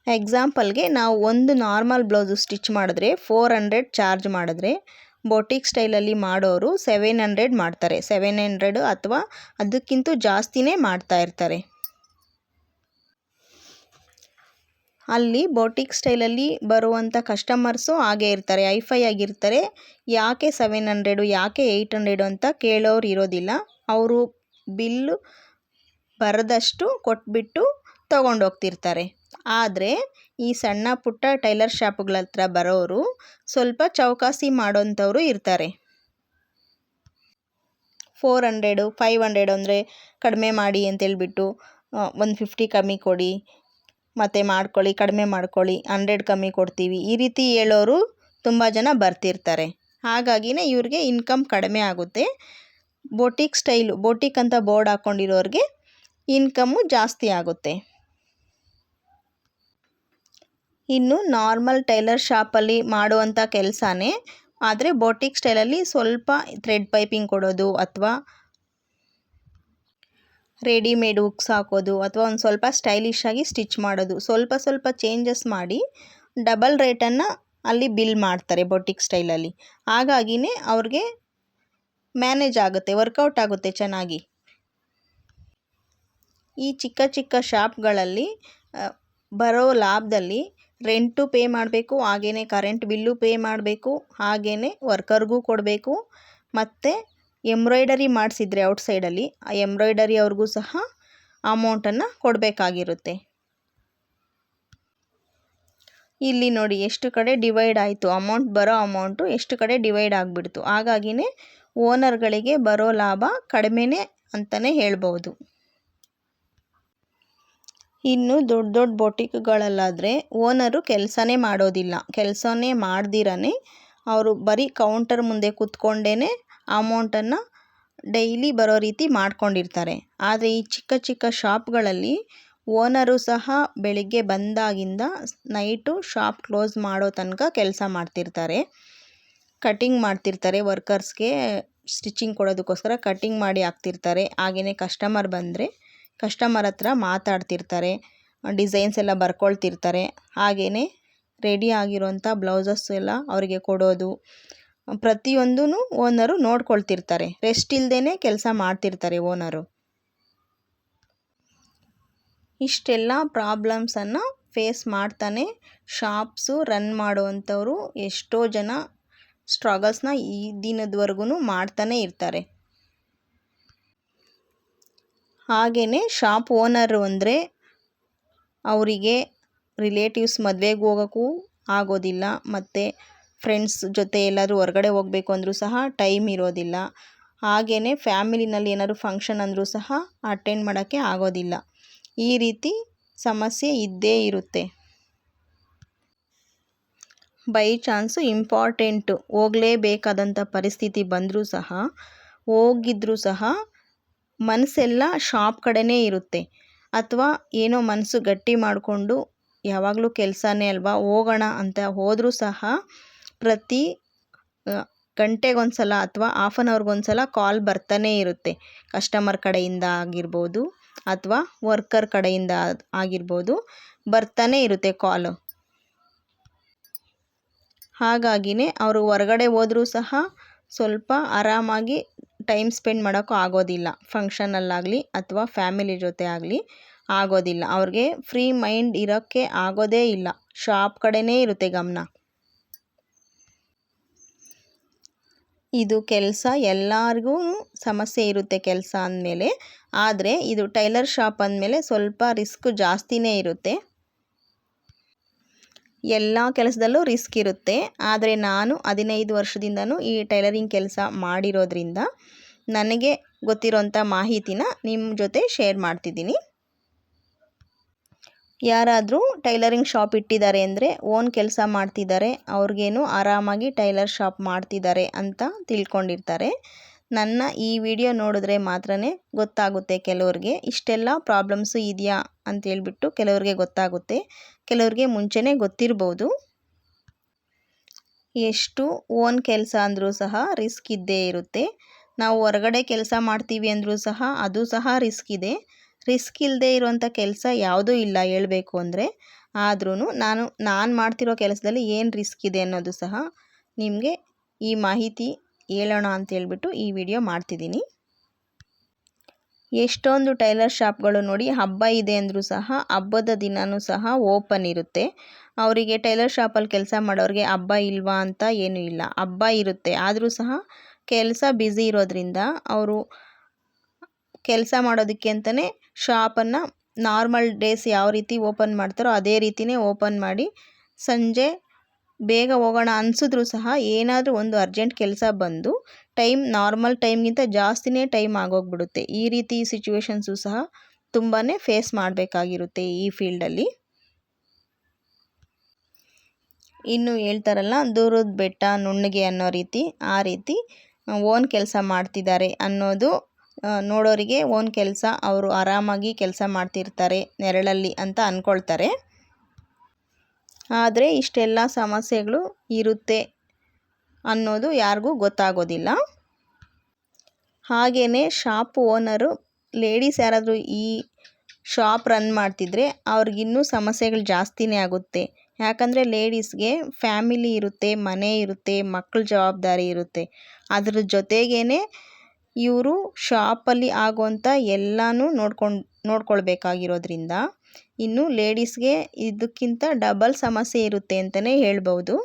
ಎಕ್ಸಾಂಪಲ್ಗೆ ನಾವು ಒಂದು ನಾರ್ಮಲ್ ಬ್ಲೌಸು ಸ್ಟಿಚ್ ಮಾಡಿದ್ರೆ ಫೋರ್ ಹಂಡ್ರೆಡ್ ಚಾರ್ಜ್ ಮಾಡಿದ್ರೆ ಬೋಟಿಕ್ ಸ್ಟೈಲಲ್ಲಿ ಮಾಡೋರು ಸೆವೆನ್ ಹಂಡ್ರೆಡ್ ಮಾಡ್ತಾರೆ. ಸೆವೆನ್ ಹಂಡ್ರೆಡು ಅಥವಾ ಅದಕ್ಕಿಂತ ಜಾಸ್ತಿನೇ ಮಾಡ್ತಾ ಇರ್ತಾರೆ. ಅಲ್ಲಿ ಬೋಟಿಕ್ ಸ್ಟೈಲಲ್ಲಿ ಬರುವಂಥ ಕಸ್ಟಮರ್ಸು ಹಾಗೇ ಇರ್ತಾರೆ ಐಫೈ ಆಗಿರ್ತಾರೆ. ಯಾಕೆ ಸೆವೆನ್ ಹಂಡ್ರೆಡು, ಯಾಕೆ ಏಯ್ಟ್ ಹಂಡ್ರೆಡು ಅಂತ ಕೇಳೋರು ಇರೋದಿಲ್ಲ. ಅವರು ಬಿಲ್ಲು ಬರದಷ್ಟು ಕೊಟ್ಬಿಟ್ಟು ತೊಗೊಂಡೋಗ್ತಿರ್ತಾರೆ. ಆದರೆ ಈ ಸಣ್ಣ ಪುಟ್ಟ ಟೈಲರ್ ಶಾಪ್ಗಳ ಹತ್ರ ಬರೋರು ಸ್ವಲ್ಪ ಚೌಕಾಸಿ ಮಾಡೋಂಥವ್ರು ಇರ್ತಾರೆ. ಫೋರ್ ಹಂಡ್ರೆಡು, ಫೈವ್ ಹಂಡ್ರೆಡು ಅಂದರೆ ಕಡಿಮೆ ಮಾಡಿ ಅಂತೇಳ್ಬಿಟ್ಟು ಒಂದು ಫಿಫ್ಟಿ ಕಮ್ಮಿ ಕೊಡಿ ಮತ್ತು ಮಾಡ್ಕೊಳ್ಳಿ, ಕಡಿಮೆ ಮಾಡ್ಕೊಳ್ಳಿ, ಹಂಡ್ರೆಡ್ ಕಮ್ಮಿ ಕೊಡ್ತೀವಿ. ಈ ರೀತಿ ಹೇಳೋರು ತುಂಬ ಜನ ಬರ್ತಿರ್ತಾರೆ. ಹಾಗಾಗಿನೇ ಇವ್ರಿಗೆ ಇನ್ಕಮ್ ಕಡಿಮೆ ಆಗುತ್ತೆ. ಬೋಟಿಕ್ ಸ್ಟೈಲು ಬೋಟಿಕ್ ಅಂತ ಬೋರ್ಡ್ ಹಾಕ್ಕೊಂಡಿರೋರಿಗೆ ಇನ್ಕಮ್ಮು ಜಾಸ್ತಿ ಆಗುತ್ತೆ. ಇನ್ನು ನಾರ್ಮಲ್ ಟೈಲರ್ ಶಾಪಲ್ಲಿ ಮಾಡುವಂಥ ಕೆಲಸನೇ, ಆದರೆ ಬೋಟಿಕ್ ಸ್ಟೈಲಲ್ಲಿ ಸ್ವಲ್ಪ ಥ್ರೆಡ್ ಪೈಪಿಂಗ್ ಕೊಡೋದು ಅಥವಾ ರೆಡಿಮೇಡ್ ಹುಕ್ಸ್ ಹಾಕೋದು ಅಥವಾ ಒಂದು ಸ್ವಲ್ಪ ಸ್ಟೈಲಿಶ್ ಆಗಿ ಸ್ಟಿಚ್ ಮಾಡೋದು. ಸ್ವಲ್ಪ ಸ್ವಲ್ಪ ಚೇಂಜಸ್ ಮಾಡಿ ಡಬಲ್ ರೇಟನ್ನು ಅಲ್ಲಿ ಬಿಲ್ ಮಾಡ್ತಾರೆ ಬೊಟಿಕ್ ಸ್ಟೈಲಲ್ಲಿ ಹಾಗಾಗಿನೇ ಅವ್ರಿಗೆ ಮ್ಯಾನೇಜ್ ಆಗುತ್ತೆ ವರ್ಕೌಟ್ ಆಗುತ್ತೆ ಚೆನ್ನಾಗಿ. ಈ ಚಿಕ್ಕ ಚಿಕ್ಕ ಶಾಪ್ಗಳಲ್ಲಿ ಬರೋ ಲಾಭದಲ್ಲಿ ರೆಂಟು ಪೇ ಮಾಡಬೇಕು ಹಾಗೆಯೇ ಕರೆಂಟ್ ಬಿಲ್ಲು ಪೇ ಮಾಡಬೇಕು ಹಾಗೆಯೇ ವರ್ಕರ್ಗೂ ಕೊಡಬೇಕು, ಮತ್ತು ಎಂಬ್ರಾಯ್ಡರಿ ಮಾಡಿಸಿದ್ರೆ ಔಟ್ಸೈಡಲ್ಲಿ, ಆ ಎಂಬ್ರಾಯ್ಡರಿ ಅವ್ರಿಗೂ ಸಹ ಅಮೌಂಟನ್ನು ಕೊಡಬೇಕಾಗಿರುತ್ತೆ. ಇಲ್ಲಿ ನೋಡಿ ಎಷ್ಟು ಕಡೆ ಡಿವೈಡ್ ಆಯಿತು. ಅಮೌಂಟ್ ಬರೋ ಅಮೌಂಟು ಎಷ್ಟು ಕಡೆ ಡಿವೈಡ್ ಆಗಿಬಿಡ್ತು. ಹಾಗಾಗಿನೇ ಓನರ್ಗಳಿಗೆ ಬರೋ ಲಾಭ ಕಡಿಮೆನೇ ಅಂತಲೇ ಹೇಳ್ಬೋದು ಇನ್ನು ದೊಡ್ಡ ದೊಡ್ಡ ಬೊಟಿಕ್ಗಳಲ್ಲಾದರೆ ಓನರು ಕೆಲಸನೇ ಮಾಡೋದಿಲ್ಲ. ಕೆಲಸನೇ ಮಾಡ್ದಿರನೇ ಅವರು ಬರೀ ಕೌಂಟರ್ ಮುಂದೆ ಕೂತ್ಕೊಂಡೇ ಅಮೌಂಟನ್ನು ಡೈಲಿ ಬರೋ ರೀತಿ ಮಾಡ್ಕೊಂಡಿರ್ತಾರೆ. ಆದರೆ ಈ ಚಿಕ್ಕ ಚಿಕ್ಕ ಶಾಪ್ಗಳಲ್ಲಿ ಓನರು ಸಹ ಬೆಳಿಗ್ಗೆ ಬಂದಾಗಿಂದ ನೈಟು ಶಾಪ್ ಕ್ಲೋಸ್ ಮಾಡೋ ತನಕ ಕೆಲಸ ಮಾಡ್ತಿರ್ತಾರೆ. ಕಟಿಂಗ್ ಮಾಡ್ತಿರ್ತಾರೆ ವರ್ಕರ್ಸ್ಗೆ, ಸ್ಟಿಚಿಂಗ್ ಕೊಡೋದಕ್ಕೋಸ್ಕರ ಕಟಿಂಗ್ ಮಾಡಿ ಹಾಕ್ತಿರ್ತಾರೆ. ಹಾಗೆಯೇ ಕಸ್ಟಮರ್ ಬಂದರೆ ಕಸ್ಟಮರ್ ಹತ್ರ ಮಾತಾಡ್ತಿರ್ತಾರೆ, ಡಿಸೈನ್ಸ್ ಎಲ್ಲ ಬರ್ಕೊಳ್ತಿರ್ತಾರೆ. ಹಾಗೆಯೇ ರೆಡಿ ಆಗಿರೋಂಥ ಬ್ಲೌಸಸ್ ಎಲ್ಲ ಅವರಿಗೆ ಕೊಡೋದು ಪ್ರತಿಯೊಂದೂ ಓನರು ನೋಡ್ಕೊಳ್ತಿರ್ತಾರೆ. ರೆಸ್ಟ್ ಇಲ್ಲದೇ ಕೆಲಸ ಮಾಡ್ತಿರ್ತಾರೆ ಓನರು. ಇಷ್ಟೆಲ್ಲ ಪ್ರಾಬ್ಲಮ್ಸನ್ನು ಫೇಸ್ ಮಾಡ್ತಾನೆ. ಶಾಪ್ಸು ರನ್ ಮಾಡುವಂಥವರು ಎಷ್ಟೋ ಜನ ಸ್ಟ್ರಗಲ್ಸ್ನ ಈ ದಿನದವರೆಗೂ ಮಾಡ್ತಾನೆ ಇರ್ತಾರೆ. ಹಾಗೆಯೇ ಶಾಪ್ ಓನರು ಅಂದರೆ ಅವರಿಗೆ ರಿಲೇಟಿವ್ಸ್ ಮದುವೆಗೆ ಹೋಗೋಕ್ಕೂ ಆಗೋದಿಲ್ಲ. ಮತ್ತು ಫ್ರೆಂಡ್ಸ್ ಜೊತೆ ಎಲ್ಲಾದರೂ ಹೊರ್ಗಡೆ ಹೋಗಬೇಕು ಅಂದರೂ ಸಹ ಟೈಮ್ ಇರೋದಿಲ್ಲ. ಹಾಗೆಯೇ ಫ್ಯಾಮಿಲಿನಲ್ಲಿ ಏನಾದ್ರು ಫಂಕ್ಷನ್ ಅಂದರೂ ಸಹ ಅಟೆಂಡ್ ಮಾಡೋಕ್ಕೆ ಆಗೋದಿಲ್ಲ. ಈ ರೀತಿ ಸಮಸ್ಯೆ ಇದ್ದೇ ಇರುತ್ತೆ. ಬೈ ಚಾನ್ಸು ಇಂಪಾರ್ಟೆಂಟು ಹೋಗಲೇಬೇಕಾದಂಥ ಪರಿಸ್ಥಿತಿ ಬಂದರೂ ಸಹ, ಹೋಗಿದ್ರೂ ಸಹ ಮನಸ್ಸೆಲ್ಲ ಶಾಪ್ ಕಡೆಯೇ ಇರುತ್ತೆ. ಅಥವಾ ಏನೋ ಮನಸ್ಸು ಗಟ್ಟಿ ಮಾಡಿಕೊಂಡು ಯಾವಾಗಲೂ ಕೆಲಸನೇ ಅಲ್ವಾ, ಹೋಗೋಣ ಅಂತ ಹೋದರೂ ಸಹ ಪ್ರತಿ ಗಂಟೆಗೊಂದ್ಸಲ ಅಥವಾ ಹಾಫ್ ಆನ್ ಅವರ್ಗೊಂದ್ಸಲ ಕಾಲ್ ಬರ್ತಾನೇ ಇರುತ್ತೆ. ಕಸ್ಟಮರ್ ಕಡೆಯಿಂದ ಆಗಿರ್ಬೋದು ಅಥವಾ ವರ್ಕರ್ ಕಡೆಯಿಂದ ಆಗಿರ್ಬೋದು ಬರ್ತಾನೆ ಇರುತ್ತೆ ಕಾಲು ಹಾಗಾಗಿನೇ ಅವರು ಹೊರಗಡೆ ಹೋದರೂ ಸಹ ಸ್ವಲ್ಪ ಆರಾಮಾಗಿ ಟೈಮ್ ಸ್ಪೆಂಡ್ ಮಾಡೋಕ್ಕೂ ಆಗೋದಿಲ್ಲ. ಫಂಕ್ಷನಲ್ಲಾಗಲಿ ಅಥವಾ ಫ್ಯಾಮಿಲಿ ಜೊತೆ ಆಗಲಿ ಆಗೋದಿಲ್ಲ. ಅವ್ರಿಗೆ ಫ್ರೀ ಮೈಂಡ್ ಇರೋಕ್ಕೆ ಆಗೋದೇ ಇಲ್ಲ. ಶಾಪ್ ಕಡೆಯೇ ಇರುತ್ತೆ ಗಮನ. ಇದು ಕೆಲಸ ಎಲ್ಲರಿಗೂ ಸಮಸ್ಯೆ ಇರುತ್ತೆ ಕೆಲಸ ಅಂದಮೇಲೆ. ಆದರೆ ಇದು ಟೈಲರ್ ಶಾಪ್ ಅಂದಮೇಲೆ ಸ್ವಲ್ಪ ರಿಸ್ಕ್ ಜಾಸ್ತಿನೇ ಇರುತ್ತೆ. ಎಲ್ಲ ಕೆಲಸದಲ್ಲೂ ರಿಸ್ಕ್ ಇರುತ್ತೆ. ಆದರೆ ನಾನು ಹದಿನೈದು ವರ್ಷದಿಂದನೂ ಈ ಟೈಲರಿಂಗ್ ಕೆಲಸ ಮಾಡಿರೋದ್ರಿಂದ ನನಗೆ ಗೊತ್ತಿರೋಂಥ ಮಾಹಿತಿನ ನಿಮ್ಮ ಜೊತೆ ಶೇರ್ ಮಾಡ್ತಿದ್ದೀನಿ. ಯಾರಾದರೂ ಟೈಲರಿಂಗ್ ಶಾಪ್ ಇಟ್ಟಿದ್ದಾರೆ ಅಂದರೆ ಓನ್ ಕೆಲಸ ಮಾಡ್ತಿದ್ದಾರೆ, ಅವ್ರಿಗೇನು ಆರಾಮಾಗಿ ಟೈಲರ್ ಶಾಪ್ ಮಾಡ್ತಿದ್ದಾರೆ ಅಂತ ತಿಳ್ಕೊಂಡಿರ್ತಾರೆ. ನನ್ನ ಈ ವಿಡಿಯೋ ನೋಡಿದ್ರೆ ಮಾತ್ರ ಗೊತ್ತಾಗುತ್ತೆ ಕೆಲವ್ರಿಗೆ, ಇಷ್ಟೆಲ್ಲ ಪ್ರಾಬ್ಲಮ್ಸು ಇದೆಯಾ ಅಂತೇಳ್ಬಿಟ್ಟು ಕೆಲವ್ರಿಗೆ ಗೊತ್ತಾಗುತ್ತೆ, ಕೆಲವ್ರಿಗೆ ಮುಂಚೆನೇ ಗೊತ್ತಿರ್ಬೋದು. ಎಷ್ಟು ಓನ್ ಕೆಲಸ ಅಂದರೂ ಸಹ ರಿಸ್ಕ್ ಇದ್ದೇ ಇರುತ್ತೆ. ನಾವು ಹೊರಗಡೆ ಕೆಲಸ ಮಾಡ್ತೀವಿ ಅಂದರೂ ಸಹ ಅದು ಸಹ ರಿಸ್ಕ್ ಇದೆ. ರಿಸ್ಕ್ ಇಲ್ಲದೆ ಇರುವಂಥ ಕೆಲಸ ಯಾವುದೂ ಇಲ್ಲ ಹೇಳಬೇಕು ಅಂದರೆ ಆದ್ರೂ ನಾನು ನಾನು ಮಾಡ್ತಿರೋ ಕೆಲಸದಲ್ಲಿ ಏನು ರಿಸ್ಕ್ ಇದೆ ಅನ್ನೋದು ಸಹ ನಿಮಗೆ ಈ ಮಾಹಿತಿ ಹೇಳೋಣ ಅಂತ ಹೇಳ್ಬಿಟ್ಟು ಈ ವಿಡಿಯೋ ಮಾಡ್ತಿದ್ದೀನಿ. ಎಷ್ಟೊಂದು ಟೈಲರ್ ಶಾಪ್ಗಳು ನೋಡಿ ಹಬ್ಬ ಇದೆ ಅಂದರೂ ಸಹ, ಹಬ್ಬದ ದಿನವೂ ಸಹ ಓಪನ್ ಇರುತ್ತೆ. ಅವರಿಗೆ ಟೈಲರ್ ಶಾಪಲ್ಲಿ ಕೆಲಸ ಮಾಡೋರಿಗೆ ಹಬ್ಬ ಇಲ್ವಾ ಅಂತ ಏನೂ ಇಲ್ಲ. ಹಬ್ಬ ಇರುತ್ತೆ. ಆದರೂ ಸಹ ಕೆಲಸ ಬ್ಯುಸಿ ಇರೋದ್ರಿಂದ ಅವರು ಕೆಲಸ ಮಾಡೋದಕ್ಕೆ ಅಂತಲೇ ಶಾಪನ್ನು ನಾರ್ಮಲ್ ಡೇಸ್ ಯಾವ ರೀತಿ ಓಪನ್ ಮಾಡ್ತಾರೋ ಅದೇ ರೀತಿಯೇ ಓಪನ್ ಮಾಡಿ ಸಂಜೆ ಬೇಗ ಹೋಗೋಣ ಅನಿಸಿದ್ರೂ ಸಹ ಏನಾದರೂ ಒಂದು ಅರ್ಜೆಂಟ್ ಕೆಲಸ ಬಂದು ಟೈಮ್ ನಾರ್ಮಲ್ ಟೈಮ್ಗಿಂತ ಜಾಸ್ತಿನೇ ಟೈಮ್ ಆಗೋಗ್ಬಿಡುತ್ತೆ. ಈ ರೀತಿ ಸಿಚುವೇಶನ್ಸು ಸಹ ತುಂಬಾ ಫೇಸ್ ಮಾಡಬೇಕಾಗಿರುತ್ತೆ ಈ ಫೀಲ್ಡಲ್ಲಿ. ಇನ್ನು ಹೇಳ್ತಾರಲ್ಲ, ದೂರದ ಬೆಟ್ಟ ನುಣ್ಣಗೆ ಅನ್ನೋ ರೀತಿ, ಆ ರೀತಿ ಓನ್ ಕೆಲಸ ಮಾಡ್ತಿದ್ದಾರೆ ಅನ್ನೋದು ನೋಡೋರಿಗೆ ಓನ್ ಕೆಲಸ, ಅವರು ಆರಾಮಾಗಿ ಕೆಲಸ ಮಾಡ್ತಿರ್ತಾರೆ, ನೆರಳಲ್ಲಿ ಅಂತ ಅಂದ್ಕೊಳ್ತಾರೆ ಆದರೆ ಇಷ್ಟೆಲ್ಲ ಸಮಸ್ಯೆಗಳು ಇರುತ್ತೆ ಅನ್ನೋದು ಯಾರಿಗೂ ಗೊತ್ತಾಗೋದಿಲ್ಲ. ಹಾಗೆಯೇ ಶಾಪ್ ಓನರು, ಲೇಡೀಸ್ ಯಾರಾದರೂ ಈ ಶಾಪ್ ರನ್ ಮಾಡ್ತಿದ್ರೆ ಅವ್ರಿಗಿನ್ನೂ ಸಮಸ್ಯೆಗಳು ಜಾಸ್ತಿನೇ ಆಗುತ್ತೆ. ಯಾಕಂದರೆ ಲೇಡೀಸ್ಗೆ ಫ್ಯಾಮಿಲಿ ಇರುತ್ತೆ, ಮನೆ ಇರುತ್ತೆ ಮಕ್ಕಳ ಜವಾಬ್ದಾರಿ ಇರುತ್ತೆ. ಅದ್ರ ಜೊತೆಗೇ ಇವರು ಶಾಪಲ್ಲಿ ಆಗುವಂಥ ಎಲ್ಲನೂ ನೋಡ್ಕೊಂಡು, ನೋಡ್ಕೊಳ್ಬೇಕಾಗಿರೋದ್ರಿಂದ ಇನ್ನು ಲೇಡೀಸ್ಗೆ ಇದಕ್ಕಿಂತ ಡಬಲ್ ಸಮಸ್ಯೆ ಇರುತ್ತೆ ಅಂತಲೇ ಹೇಳ್ಬೋದು.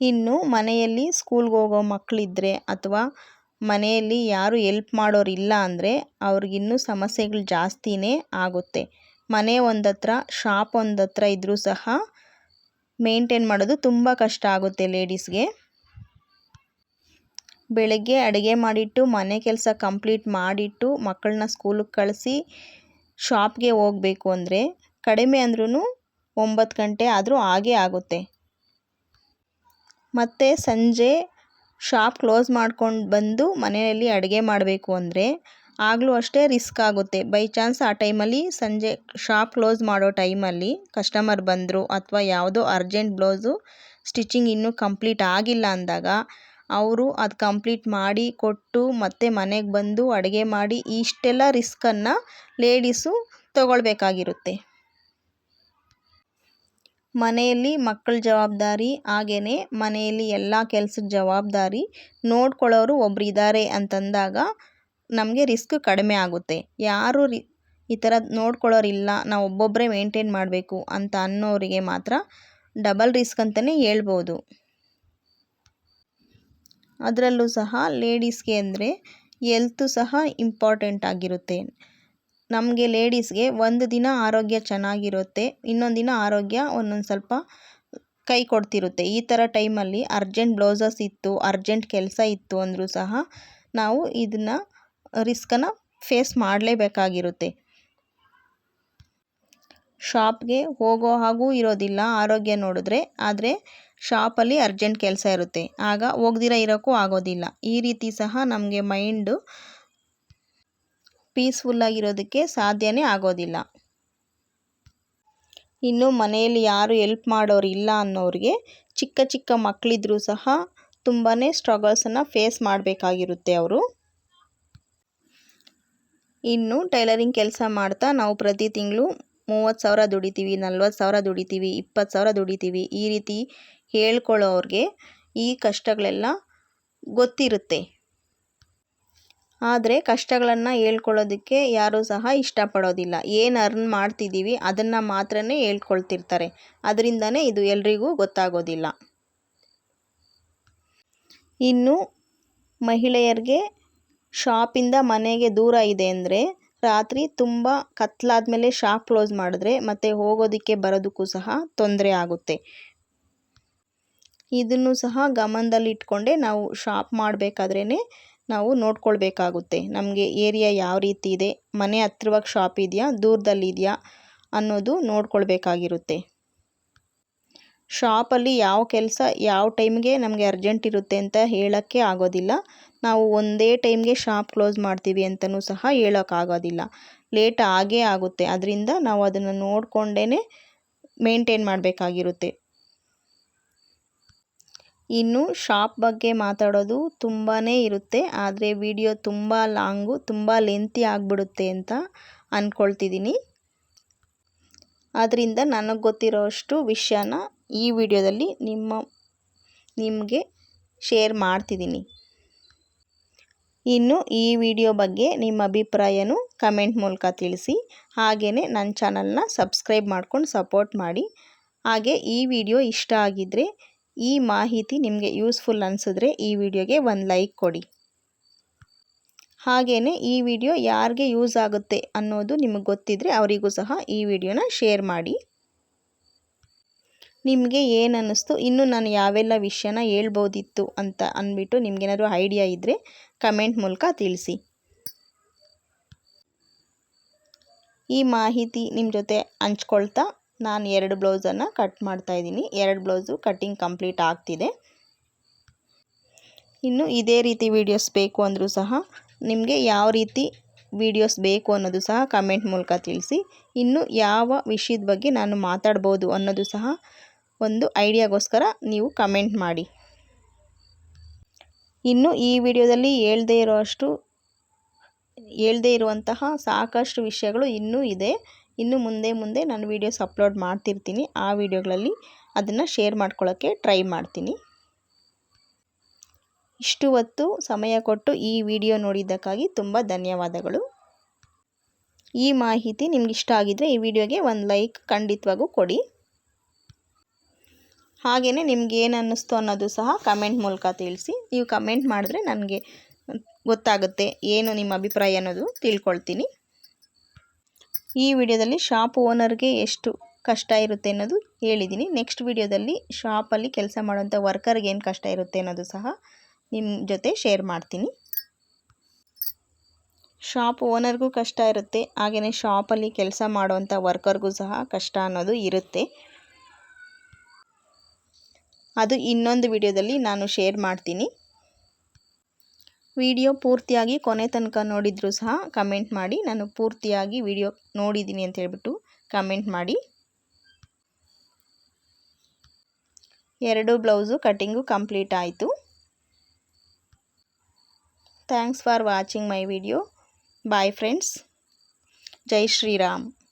ಇನ್ನು ಮನೆಯಲ್ಲಿ ಸ್ಕೂಲ್ಗೆ ಹೋಗೋ ಮಕ್ಕಳಿದ್ರೆ ಅಥವಾ ಮನೆಯಲ್ಲಿ ಯಾರು ಎಲ್ಪ್ ಮಾಡೋರಿಲ್ಲ ಅಂದರೆ ಅವ್ರಿಗಿನ್ನೂ ಸಮಸ್ಯೆಗಳು ಜಾಸ್ತಿನೇ ಆಗುತ್ತೆ. ಮನೆ ಒಂದತ್ರ, ಶಾಪ್ ಒಂದತ್ರ ಇದ್ದರೂ ಸಹ ಮೇಂಟೈನ್ ಮಾಡೋದು ತುಂಬ ಕಷ್ಟ ಆಗುತ್ತೆ ಲೇಡೀಸ್ಗೆ. ಬೆಳಗ್ಗೆ ಅಡುಗೆ ಮಾಡಿಟ್ಟು, ಮನೆ ಕೆಲಸ ಕಂಪ್ಲೀಟ್ ಮಾಡಿಟ್ಟು ಮಕ್ಕಳನ್ನ ಸ್ಕೂಲಿಗೆ ಕಳಿಸಿ ಶಾಪ್ಗೆ ಹೋಗಬೇಕು ಅಂದರೆ ಕಡಿಮೆ ಅಂದ್ರೂ ಒಂಬತ್ತು ಗಂಟೆ ಆದರೂ ಆಗೇ ಆಗುತ್ತೆ. ಮತ್ತು ಸಂಜೆ ಶಾಪ್ ಕ್ಲೋಸ್ ಮಾಡ್ಕೊಂಡು ಬಂದು ಮನೆಯಲ್ಲಿ ಅಡುಗೆ ಮಾಡಬೇಕು ಅಂದರೆ ಆಗಲೂ ಅಷ್ಟೇ ರಿಸ್ಕ್ ಆಗುತ್ತೆ. ಬೈ ಚಾನ್ಸ್ ಆ ಟೈಮಲ್ಲಿ ಸಂಜೆ ಶಾಪ್ ಕ್ಲೋಸ್ ಮಾಡೋ ಟೈಮಲ್ಲಿ ಕಸ್ಟಮರ್ ಬಂದರು, ಅಥವಾ ಯಾವುದೋ ಅರ್ಜೆಂಟ್ ಬ್ಲೌಸು ಸ್ಟಿಚಿಂಗ್ ಇನ್ನೂ ಕಂಪ್ಲೀಟ್ ಆಗಿಲ್ಲ ಅಂದಾಗ ಅವರು ಅದು ಕಂಪ್ಲೀಟ್ ಮಾಡಿ ಕೊಟ್ಟು ಮತ್ತೆ ಮನೆಗೆ ಬಂದು ಅಡುಗೆ ಮಾಡಿ ಇಷ್ಟೆಲ್ಲ ರಿಸ್ಕನ್ನು ಲೇಡೀಸು ತಗೊಳ್ಬೇಕಾಗಿರುತ್ತೆ. ಮನೆಯಲ್ಲಿ ಮಕ್ಕಳ ಜವಾಬ್ದಾರಿ ಹಾಗೆಯೇ ಮನೆಯಲ್ಲಿ ಎಲ್ಲ ಕೆಲಸದ ಜವಾಬ್ದಾರಿ ನೋಡ್ಕೊಳ್ಳೋರು ಒಬ್ರು ಇದ್ದಾರೆ ಅಂತಂದಾಗ ನಮಗೆ ರಿಸ್ಕ್ ಕಡಿಮೆ ಆಗುತ್ತೆ. ಯಾರು ರಿ ಈ ಥರ ನೋಡ್ಕೊಳ್ಳೋರಿಲ್ಲ, ನಾವು ಒಬ್ಬೊಬ್ಬರೇ ಮೇಂಟೈನ್ ಮಾಡಬೇಕು ಅಂತ ಅನ್ನೋರಿಗೆ ಮಾತ್ರ ಡಬಲ್ ರಿಸ್ಕ್ ಅಂತಲೇ ಹೇಳ್ಬೋದು. ಅದರಲ್ಲೂ ಸಹ ಲೇಡೀಸ್ಗೆ ಅಂದರೆ ಎಲ್ತು ಸಹ ಇಂಪಾರ್ಟೆಂಟ್ ಆಗಿರುತ್ತೆ. ನಮಗೆ ಲೇಡೀಸ್ಗೆ ಒಂದು ದಿನ ಆರೋಗ್ಯ ಚೆನ್ನಾಗಿರುತ್ತೆ, ಇನ್ನೊಂದು ದಿನ ಆರೋಗ್ಯ ಒಂದೊಂದು ಸ್ವಲ್ಪ ಕೈ ಕೊಡ್ತಿರುತ್ತೆ. ಈ ಥರ ಟೈಮಲ್ಲಿ ಅರ್ಜೆಂಟ್ ಬ್ಲೌಸಸ್ ಇತ್ತು ಅರ್ಜೆಂಟ್ ಕೆಲಸ ಇತ್ತು ಅಂದರೂ ಸಹ ನಾವು ಇದನ್ನು ರಿಸ್ಕನ್ನು ಫೇಸ್ ಮಾಡಲೇಬೇಕಾಗಿರುತ್ತೆ. ಶಾಪ್ಗೆ ಹೋಗೋ ಹಾಗೂ ಇರೋದಿಲ್ಲ, ಆರೋಗ್ಯ ನೋಡಿದ್ರೆ. ಆದರೆ ಶಾಪಲ್ಲಿ ಅರ್ಜೆಂಟ್ ಕೆಲಸ ಇರುತ್ತೆ. ಆಗ ಹೋಗ್ದಿರ ಇರೋಕ್ಕೂ ಆಗೋದಿಲ್ಲ. ಈ ರೀತಿ ಸಹ ನಮಗೆ ಮೈಂಡು ಪೀಸ್ಫುಲ್ಲಾಗಿರೋದಕ್ಕೆ ಸಾಧ್ಯವೇ ಆಗೋದಿಲ್ಲ. ಇನ್ನು ಮನೆಯಲ್ಲಿ ಯಾರು ಎಲ್ಪ್ ಮಾಡೋರು ಇಲ್ಲ ಅನ್ನೋರಿಗೆ ಚಿಕ್ಕ ಚಿಕ್ಕ ಮಕ್ಕಳಿದ್ರೂ ಸಹ ತುಂಬಾ ಸ್ಟ್ರಗಲ್ಸನ್ನು ಫೇಸ್ ಮಾಡಬೇಕಾಗಿರುತ್ತೆ ಅವರು. ಇನ್ನು ಟೈಲರಿಂಗ್ ಕೆಲಸ ಮಾಡ್ತಾ ನಾವು ಪ್ರತಿ ತಿಂಗಳು ಮೂವತ್ತು ಸಾವಿರ ದುಡಿತೀವಿ, ನಲ್ವತ್ತು ಸಾವಿರ ದುಡಿತೀವಿ, ಇಪ್ಪತ್ತು ಸಾವಿರ ದುಡಿತೀವಿ. ಈ ರೀತಿ ಹೇಳ್ಕೊಳ್ಳೋರಿಗೆ ಈ ಕಷ್ಟಗಳೆಲ್ಲ ಗೊತ್ತಿರುತ್ತೆ. ಆದರೆ ಕಷ್ಟಗಳನ್ನು ಹೇಳ್ಕೊಳ್ಳೋದಕ್ಕೆ ಯಾರೂ ಸಹ ಇಷ್ಟಪಡೋದಿಲ್ಲ. ಏನು ಅರ್ನ್ ಮಾಡ್ತಿದ್ದೀವಿ ಅದನ್ನು ಮಾತ್ರ ಹೇಳ್ಕೊಳ್ತಿರ್ತಾರೆ. ಅದರಿಂದನೇ ಇದು ಎಲ್ರಿಗೂ ಗೊತ್ತಾಗೋದಿಲ್ಲ. ಇನ್ನು ಮಹಿಳೆಯರಿಗೆ ಶಾಪಿಂದ ಮನೆಗೆ ದೂರ ಇದೆ ಅಂದರೆ ರಾತ್ರಿ ತುಂಬ ಕತ್ಲಾದ್ಮೇಲೆ ಶಾಪ್ ಕ್ಲೋಸ್ ಮಾಡಿದ್ರೆ ಮತ್ತೆ ಹೋಗೋದಕ್ಕೆ ಬರೋದಕ್ಕೂ ಸಹ ತೊಂದರೆ ಆಗುತ್ತೆ. ಇದನ್ನು ಸಹ ಗಮನದಲ್ಲಿ ಇಟ್ಕೊಂಡೇ ನಾವು ಶಾಪ್ ಮಾಡಬೇಕಾದ್ರೇ ನಾವು ನೋಡ್ಕೊಳ್ಬೇಕಾಗುತ್ತೆ. ನಮಗೆ ಏರಿಯಾ ಯಾವ ರೀತಿ ಇದೆ, ಮನೆ ಹತ್ತಿರವಾಗಿ ಶಾಪ್ ಇದೆಯಾ ದೂರದಲ್ಲಿದೆಯಾ ಅನ್ನೋದು ನೋಡ್ಕೊಳ್ಬೇಕಾಗಿರುತ್ತೆ. ಶಾಪಲ್ಲಿ ಯಾವ ಕೆಲಸ ಯಾವ ಟೈಮ್ಗೆ ನಮಗೆ ಅರ್ಜೆಂಟ್ ಇರುತ್ತೆ ಅಂತ ಹೇಳೋಕ್ಕೆ ಆಗೋದಿಲ್ಲ. ನಾವು ಒಂದೇ ಟೈಮ್ಗೆ ಶಾಪ್ ಕ್ಲೋಸ್ ಮಾಡ್ತೀವಿ ಅಂತಲೂ ಸಹ ಹೇಳೋಕ್ಕಾಗೋದಿಲ್ಲ. ಲೇಟ್ ಆಗೇ ಆಗುತ್ತೆ. ಅದರಿಂದ ನಾವು ಅದನ್ನು ನೋಡಿಕೊಂಡೇ ಮೇಂಟೈನ್ ಮಾಡಬೇಕಾಗಿರುತ್ತೆ. ಇನ್ನು ಶಾಪ್ ಬಗ್ಗೆ ಮಾತಾಡೋದು ತುಂಬಾ ಇರುತ್ತೆ, ಆದರೆ ವಿಡಿಯೋ ತುಂಬ ಲಾಂಗು, ತುಂಬ ಲೆಂತಿ ಆಗಿಬಿಡುತ್ತೆ ಅಂತ ಅಂದ್ಕೊಳ್ತಿದ್ದೀನಿ ಆದ್ದರಿಂದ ನನಗೆ ಗೊತ್ತಿರೋಷ್ಟು ವಿಷಯನ ಈ ವಿಡಿಯೋದಲ್ಲಿ ನಿಮ್ಮ, ನಿಮಗೆ ಶೇರ್ ಮಾಡ್ತಿದ್ದೀನಿ ಇನ್ನು ಈ ವಿಡಿಯೋ ಬಗ್ಗೆ ನಿಮ್ಮ ಅಭಿಪ್ರಾಯನೂ ಕಮೆಂಟ್ ಮೂಲಕ ತಿಳಿಸಿ ಹಾಗೆಯೇ ನನ್ನ ಚಾನಲ್ನ ಸಬ್ಸ್ಕ್ರೈಬ್ ಮಾಡ್ಕೊಂಡು ಸಪೋರ್ಟ್ ಮಾಡಿ. ಹಾಗೆ ಈ ವಿಡಿಯೋ ಇಷ್ಟ ಆಗಿದ್ದರೆ ಈ ಮಾಹಿತಿ ನಿಮಗೆ ಯೂಸ್ಫುಲ್ ಅನಿಸಿದ್ರೆ ಈ ವಿಡಿಯೋಗೆ ಒಂದು ಲೈಕ್ ಕೊಡಿ. ಹಾಗೇ ಈ ವಿಡಿಯೋ ಯಾರಿಗೆ ಯೂಸ್ ಆಗುತ್ತೆ ಅನ್ನೋದು ನಿಮಗೆ ಗೊತ್ತಿದ್ದರೆ ಅವರಿಗೂ ಸಹ ಈ ವಿಡಿಯೋನ ಶೇರ್ ಮಾಡಿ. ನಿಮಗೆ ಏನು ಅನ್ನಿಸ್ತು ಇನ್ನು ನಾನು ಯಾವೆಲ್ಲ ವಿಷಯನ ಹೇಳ್ಬೋದಿತ್ತು ಅಂತ ಅಂದ್ಬಿಟ್ಟು ನಿಮಗೇನಾದರೂ ಐಡಿಯಾ ಇದ್ದರೆ ಕಮೆಂಟ್ ಮೂಲಕ ತಿಳಿಸಿ. ಈ ಮಾಹಿತಿ ನಿಮ್ಮ ಜೊತೆ ಹಂಚ್ಕೊಳ್ತಾ ನಾನು ಎರಡು ಬ್ಲೌಸನ್ನು ಕಟ್ ಮಾಡ್ತಾಯಿದ್ದೀನಿ ಎರಡು ಬ್ಲೌಸು ಕಟ್ಟಿಂಗ್ ಕಂಪ್ಲೀಟ್ ಆಗ್ತಿದೆ. ಇನ್ನು ಇದೇ ರೀತಿ ವೀಡಿಯೋಸ್ ಬೇಕು ಅಂದರೂ ಸಹ ನಿಮಗೆ ಯಾವ ರೀತಿ ವೀಡಿಯೋಸ್ ಬೇಕು ಅನ್ನೋದು ಸಹ ಕಮೆಂಟ್ ಮೂಲಕ ತಿಳಿಸಿ. ಇನ್ನು ಯಾವ ವಿಷಯದ ಬಗ್ಗೆ ನಾನು ಮಾತಾಡ್ಬೋದು ಅನ್ನೋದು ಸಹ ಒಂದು ಐಡಿಯಾಗೋಸ್ಕರ ನೀವು ಕಮೆಂಟ್ ಮಾಡಿ. ಇನ್ನು ಈ ವಿಡಿಯೋದಲ್ಲಿ ಹೇಳ್ದೇ ಇರೋಷ್ಟು ಹೇಳದೇ ಇರುವಂತಹ ಸಾಕಷ್ಟು ವಿಷಯಗಳು ಇನ್ನೂ ಇದೆ. ಇನ್ನು ಮುಂದೆ ಮುಂದೆ ನಾನು ವೀಡಿಯೋಸ್ ಅಪ್ಲೋಡ್ ಮಾಡ್ತಿರ್ತೀನಿ. ಆ ವಿಡಿಯೋಗಳಲ್ಲಿ ಅದನ್ನು ಶೇರ್ ಮಾಡ್ಕೊಳ್ಳೋಕ್ಕೆ ಟ್ರೈ ಮಾಡ್ತೀನಿ. ಇಷ್ಟು ಹೊತ್ತು ಸಮಯ ಕೊಟ್ಟು ಈ ವಿಡಿಯೋ ನೋಡಿದ್ದಕ್ಕಾಗಿ ತುಂಬ ಧನ್ಯವಾದಗಳು. ಈ ಮಾಹಿತಿ ನಿಮ್ಗೆ ಇಷ್ಟ ಆಗಿದ್ದರೆ ಈ ವಿಡಿಯೋಗೆ ಒಂದು ಲೈಕ್ ಖಂಡಿತವಾಗೂ ಕೊಡಿ. ಹಾಗೆಯೇ ನಿಮ್ಗೆ ಏನು ಅನ್ನಿಸ್ತು ಅನ್ನೋದು ಸಹ ಕಮೆಂಟ್ ಮೂಲಕ ತಿಳಿಸಿ. ನೀವು ಕಮೆಂಟ್ ಮಾಡಿದ್ರೆ ನನಗೆ ಗೊತ್ತಾಗುತ್ತೆ ಏನು ನಿಮ್ಮ ಅಭಿಪ್ರಾಯ ಅನ್ನೋದು ತಿಳ್ಕೊಳ್ತೀನಿ. ಈ ವಿಡಿಯೋದಲ್ಲಿ ಶಾಪ್ ಓನರ್ಗೆ ಎಷ್ಟು ಕಷ್ಟ ಇರುತ್ತೆ ಅನ್ನೋದು ಹೇಳಿದ್ದೀನಿ. ನೆಕ್ಸ್ಟ್ ವಿಡಿಯೋದಲ್ಲಿ ಶಾಪಲ್ಲಿ ಕೆಲಸ ಮಾಡುವಂಥ ವರ್ಕರ್ಗೆ ಏನು ಕಷ್ಟ ಇರುತ್ತೆ ಅನ್ನೋದು ಸಹ ನಿಮ್ಮ ಜೊತೆ ಶೇರ್ ಮಾಡ್ತೀನಿ. ಶಾಪ್ ಓನರ್ಗೂ ಕಷ್ಟ ಇರುತ್ತೆ ಹಾಗೆಯೇ ಶಾಪಲ್ಲಿ ಕೆಲಸ ಮಾಡುವಂಥ ವರ್ಕರ್ಗೂ ಸಹ ಕಷ್ಟ ಅನ್ನೋದು ಇರುತ್ತೆ. ಅದು ಇನ್ನೊಂದು ವಿಡಿಯೋದಲ್ಲಿ ನಾನು ಶೇರ್ ಮಾಡ್ತೀನಿ. ವಿಡಿಯೋ ಪೂರ್ತಿಯಾಗಿ ಕೊನೆ ತನಕ ನೋಡಿದರೂ ಸಹ ಕಮೆಂಟ್ ಮಾಡಿ. ನಾನು ಪೂರ್ತಿಯಾಗಿ ವಿಡಿಯೋ ನೋಡಿದ್ದೀನಿ ಅಂತ ಹೇಳ್ಬಿಟ್ಟು ಕಮೆಂಟ್ ಮಾಡಿ. ಎರಡು ಬ್ಲೌಸು ಕಟ್ಟಿಂಗು ಕಂಪ್ಲೀಟ್ ಆಯಿತು. Thanks for watching my video. Bye friends. Jai Shriram.